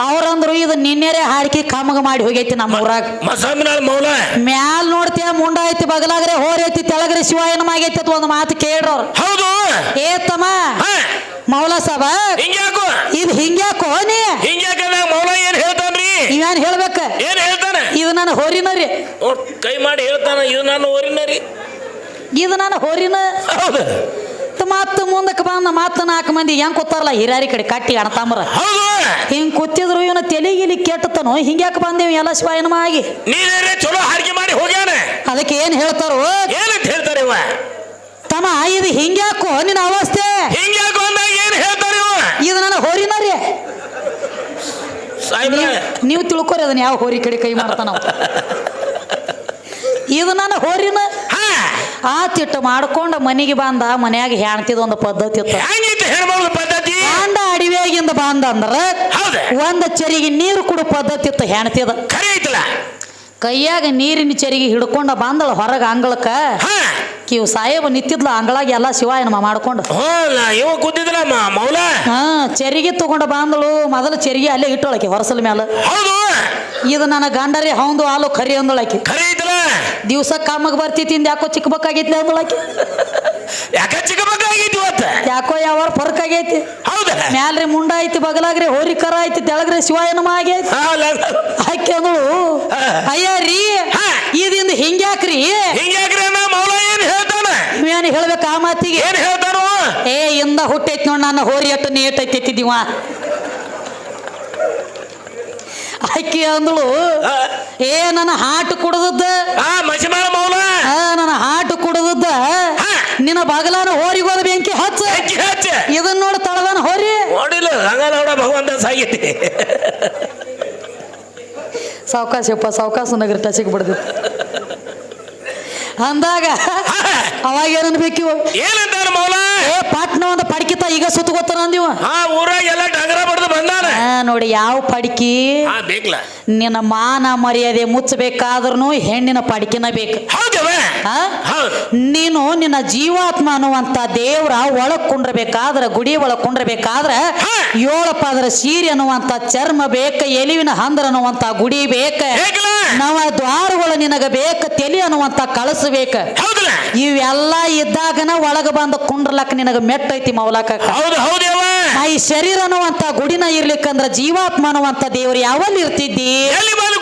ಅವ್ರ ಇದು ನಿನ್ನೆರೆ ಹಾಡ್ಕಿ ಕಾಮಗ ಮಾಡಿ ಹೋಗೈತಿ ನಮ್ಮ ಊರಾಗ. ಮಸಾಮಿನಾಳ್ ಮೌಲ ಮ್ಯಾಲ್ ನೋಡ್ತೀಯ ಮುಂಡ ಐತಿ ಬಗಲಾಗ್ರೆ ಹೋರ್ ಐತಿ ತೆಳಗ್ರೆ ಶಿವ ಆಗೈತಿ ಅಂತ ಒಂದು ಮಾತು ಕೇಳ್ರವ್ರು. ಹೌದು. ಏ ತಮ್ಮ ಮೌಲ ಸಾಬ ಹಿಂಗ್ಯಾಕೋ? ಇದು ಹಿಂಗ್ಯಾಕೋ ನೀ? ಹಿಂಗ್ಯಾಕಂದ ಮೌಲ ಏನ್ ಹೇಳ್ತಾನ್ರಿ? ನೀವೇನ್ ಹೇಳ್ಬೇಕ? ಏನ್ ಹೇಳ್ತಾನೆ? ಇದು ನಾನು ಹೋರಿನ ರೀ. ಕೈ ಮಾಡಿ ಹೇಳ್ತಾನ ಇದು ನಾನು ಹೋರಿನರಿ ಇದು ನಾನು ಹೋರಿನ. ಹೌದು. ಮತ್ತ ಮುಂದಕ್ಕೆ ಬಂದ ಮಾತು ನಾಲ್ಕು ಮಂದಿ ಹೆಂಗ್ ಕೂತಾರಲ್ಲ? ಹಿರಿಯರಿ ಕಡೆ ಕಟ್ಟಿ ಅಣತಾಮ್ರ ಹಿಂಗ್ ಕೂತಿದ್ರು ಇವನ ತಲೆಗಿಲಿ ಕೆಟ್ಟತನು. ಹಿಂಗ್ಯಾಕೆ ಬಂದೇವಿ ಎಲ್ಲ ಶಿವಾಯನ ಆಗಿ? ಚಲೋ ಮಾಡಿ ಹೋಗ್ಯಾನ. ಅದಕ್ಕೆ ಏನ್ ಹೇಳ್ತಾರೋ? ಏನಂತ ಹೇಳ್ತಾರೆ ಇವ? ತಮ್ಮ ಇದು ಹಿಂಗ್ಯಾಕೋ ನಿನ್ನ ಅವಸ್ಥೆ? ಹಿಂಗ್ಯಾಕೋ ಅಂದಾಗ ಏನ್ ಹೇಳ್ತಾರೆ ಇವ? ಇದು ನನ್ನ ಹೋರಿನ ರೀ ಸಾಯ್ಬ್ರೆ ನೀವು ತಿಳ್ಕೊರಿ ಅದನ್ನ ಯಾವ ಹೋರಿ ಕಡೆ ಕೈ ಮಾಡ್ತಾನ. ಇದು ನನ್ನ ಹೋರಿನ ಆ ತಿಟ್ಟು ಮಾಡ್ಕೊಂಡು ಮನೆಗೆ ಬಂದ ಮನ್ಯಾಗ ಹೆಣ್ತಿದ ಒಂದು ಪದ್ಧತಿ ಇತ್ತು. ಹೆಂಗಿತ್ತು ಹೆಣ್ಮಗಳ ಪದ್ಧತಿ? ಬಂದ ಅಂದ್ರ ಹೌದ. ಒಂದ ಚರಿಗೆ ನೀರು ಕುಡು ಪದ್ಧತಿ ಇತ್ತು ಹೆಣ್ತಿದ. ಖರೆ ಐತಲ್ಲ? ಕೈಯಾಗ ನೀರಿನ ಚರಿಗೆ ಹಿಡ್ಕೊಂಡ ಬಂದಳ ಹೊರಗ ಅಂಗಳಕ್ಕ. ಕಿವ್ ಸಾಹೇಬ ನಿತ್ತಿದ್ಲ ಅಂಗಳಾಗಿ ಎಲ್ಲ ಶಿವಾಯನ ಮಾಡ್ಕೊಂಡು. ಹೋ ನಾ ಇವ ಕೂತಿದ್ರ ಮೌಲ. ಹಾ ಚೆರಿಗೆ ತಗೊಂಡ ಬಂದಳು ಮೊದಲು ಚೆರಿಗೆ ಅಲ್ಲೇ ಇಟ್ಟೊಳಕಿ ಹೊರಸಲ ಮೇಲೆ ಹೌದು. ಇದು ನನ್ನ ಗಂಡರಿ ಹೌದು ಹಾಲು ಕರಿ ಅಂದಳಕಿ. ಖರೆ ಐತಲ್ಲ. ದಿವ್ಸ ಕಾಮಗ್ ಬರ್ತಿತ್ತಿಂದ ಯಾಕೋ ಚಿಕ್ಕಬಕ್ಕಾಗೈತಿ ಅಂದಳಕಿ. ಯಾಕ ಚಿಕ್ಕಬೇಕಾಗಿತ್ತು ಇವತ್ತ? ಯಾಕೋ ಯಾವ ಫರ್ಕ್ ಆಗೈತಿ ಹೌದ? ಮ್ಯಾಲ್ರಿ ಮುಂಡ ಐತಿ ಬಗಲಾಗ್ರಿ ಹೋರಿ ಕರ ಐತಿ ತೆಳಗ್ರಿ ಶಿವಾಯನ ಆಗೈತಿ ಹಾ, ಲ- ಆಕೆ ಅಂದಳು. ಅಯ್ಯ ರೀ ಹಾ. ಇದಿಂದ ಹಿಂಗ್ಯಾಕ್ರಿ? ಹಿಂಗ್ಯಾಕ್ರಿ ಅಣ್ಣ ಮೌಲ ಏನ್ ಏನು ಹೇಳ್ಬೇಕು ಆ ಮಾತಿಗೆ. ಏನ್ ಹೇಳ್ತಾನು? ಏ ಇಂದ ಹುಟ್ಟೈತಿ ನೋಡ್ ನನ್ನ ಹೋರಿ ಅಟ್ಟು ನೀಟ್ ಐತಿತ್ತಿದ್ದೀವ ಆಕಿ ಅಂದಳು ಏ ನನ್ನ ಹಾಟು ಕುಡ್ದದ್ದ. ಆ ನನ್ನ ಹಾಟು ಕುಡ್ದದ್ದ. ನಿನ್ನ ಬಾಗಲಾನ ಹೋರಿಗೋದ ಬೆಂಕಿ ಹಚ್ಚ. ಇದನ್ನ ನೋಡಿ ತಳದಾನ ಹೋರಿ. ನೋಡಿಲ್ಲ ಹಂಗ ನೋಡ ಭಗವಂತ ಸಾಗೈತಿ ಸಾವಕಾಶಪ್ಪ ಸಾವಕಾಶ ನಗರ ಟಚಿಗೆ ಬಿಡ್ದು ಅಂದಾಗ ಅವಾಗ ಏನನ್ಬೇಕು ಏನಂತಾನ ಮೌಲ? ಏ ಪಾಟ್ನ ಒಂದು ಪಡ್ಕಿತ ಈಗ ಸುತ್ತಗೋತಾನ ಅಂದಿವ? ಹಾ ಊರಾಗ ಎಲ್ಲ ಡಂಗರ ಬಡ್ದು ಬಂದಾನ. ಆ, ನೋಡಿ ಯಾವ ಪಡ್ಕಿ? ಹಾ ಬೇಕಲ್ಲ ನಿನ್ನ ಮಾನ ಮರ್ಯಾದೆ ಮುಚ್ಚಬೇಕಾದ್ರೂ ಹೆಣ್ಣಿನ ಪಡ್ಕಿನ ಬೇಕು. ಹೌದವ ಆ? ಹೌದು. ನೀನು ನಿನ್ನ ಜೀವಾತ್ಮ ಅನ್ನುವಂತ ದೇವ್ರ ಒಳಗ್ ಕುಂಡ್ರಬೇಕಾದ್ರ ಗುಡಿ ಒಳಗ್ ಕುಂಡ್ರಬೇಕಾದ್ರ ಹಾ. ಏಳು ಪದರ ಸೀರೆ ಅನ್ನುವಂತ ಚರ್ಮ ಬೇಕ ಎಲಿವಿನ ಹಂದ್ರ ಅನ್ನುವಂತ ಗುಡಿ ಬೇಕ. ಬೇಕಲ್ಲ ನವ ದ್ವಾರಗಳು ನಿನಗ ಬೇಕ ತೆಲಿ ಅನ್ನುವಂತ ಕಳಸ ಬೇಕ ಹೌದಲ್ಲ? ಇವೆಲ್ಲ ಇದ್ದಾಗನ ಒಳಗ ಬಂದ ಕುಂಡ್ರಲಕ್ಕ ನಿನಗ ಮೆಟ್ಟೈತಿ ಮೌಲಾಕ ಹೌದು ಹೌದವ ಈ ಶರೀರ ಅನ್ನುವಂತ ಗುಡಿನ ಇರ್ಲಿಕ್ಕಂದ್ರ ಜೀವಾತ್ಮ ಅನ್ನುವಂತ ದೇವ್ರು ಯಾವಲ್ಲಿ ಇರ್ತಿದ್ದಿ? ಎಲ್ಲಿ ಬಂದು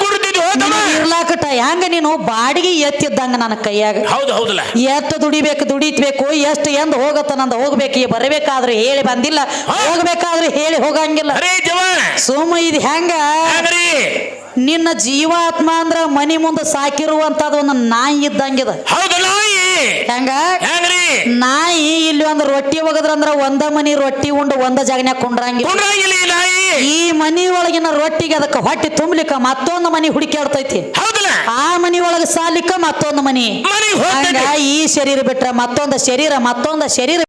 ಹೋದಮ್ಮ ಇರ್ಲಾಕಟ ಹೆಂಗ ನೀನು ಬಾಡಿಗೆ ಎತ್ತಿದ್ದಂಗ ನನ್ನ ಕೈಯಾಗ. ಹೌದು ಹೌದಲ್ಲ. ಎಷ್ಟು ದುಡಿಬೇಕು ದುಡಿತ್ಬೇಕು ಎಷ್ಟು ಎಂದ ಹೋಗತ್ತ ನಂದ ಹೋಗ್ಬೇಕು ಈ ಬರಬೇಕಾದ್ರೆ ಹೇಳಿ ಬಂದಿಲ್ಲ. ಹೋಗ್ಬೇಕಾದ್ರೆ ಹೇಳಿ ಹೋಗಂಗಿಲ್ಲ. ಅರೇ ಜವ ಸೋಮ ಇದು ಹೆಂಗ? ನಿನ್ನ ಜೀವಾತ್ಮ ಅಂದ್ರ ಮನಿ ಮುಂದೆ ಸಾಕಿರುವಂತದ ಒಂದು ನಾಯಿ ಇದ್ದಂಗಿದ. ಹೌದು ನಾಯಿ. ಹೆಂಗ? ಹೆಂಗ್ರಿ? ನಾಯಿ ಇಲ್ಲಿ ಒಂದು ರೊಟ್ಟಿ ಒಗದ್ರಂದ್ರ ಒಂದ ಮನಿ ರೊಟ್ಟಿ ಉಂಡು ಒಂದ ಜಾಗನ್ಯಾಗ ಕುಂಡ್ರಂಗಿಲ್ಲ. ಕುಂಡ್ರಾಗಿಲ್ಲ ಈ ನಾಯಿ. ಈ ಮನಿ ಒಳಗಿನ ರೊಟ್ಟಿಗೆ ಅದಕ್ಕೆ ಹೊಟ್ಟಿ ತುಂಬಲಿಕ್ಕ ಮತ್ತೊಂದು ಮನಿ ಹುಡುಕಿ ಹೌದಲ್ಲ ಆ ಮನಿ ಒಳಗ ಸಾಲಿಕ್ಕ ಮತ್ತೊಂದು ಮನಿ. ಮನೆಗೆ ಹಂಗ ಈ ಶರೀರ ಬಿಟ್ರ ಮತ್ತೊಂದ ಶರೀರ ಮತ್ತೊಂದ ಶರೀರ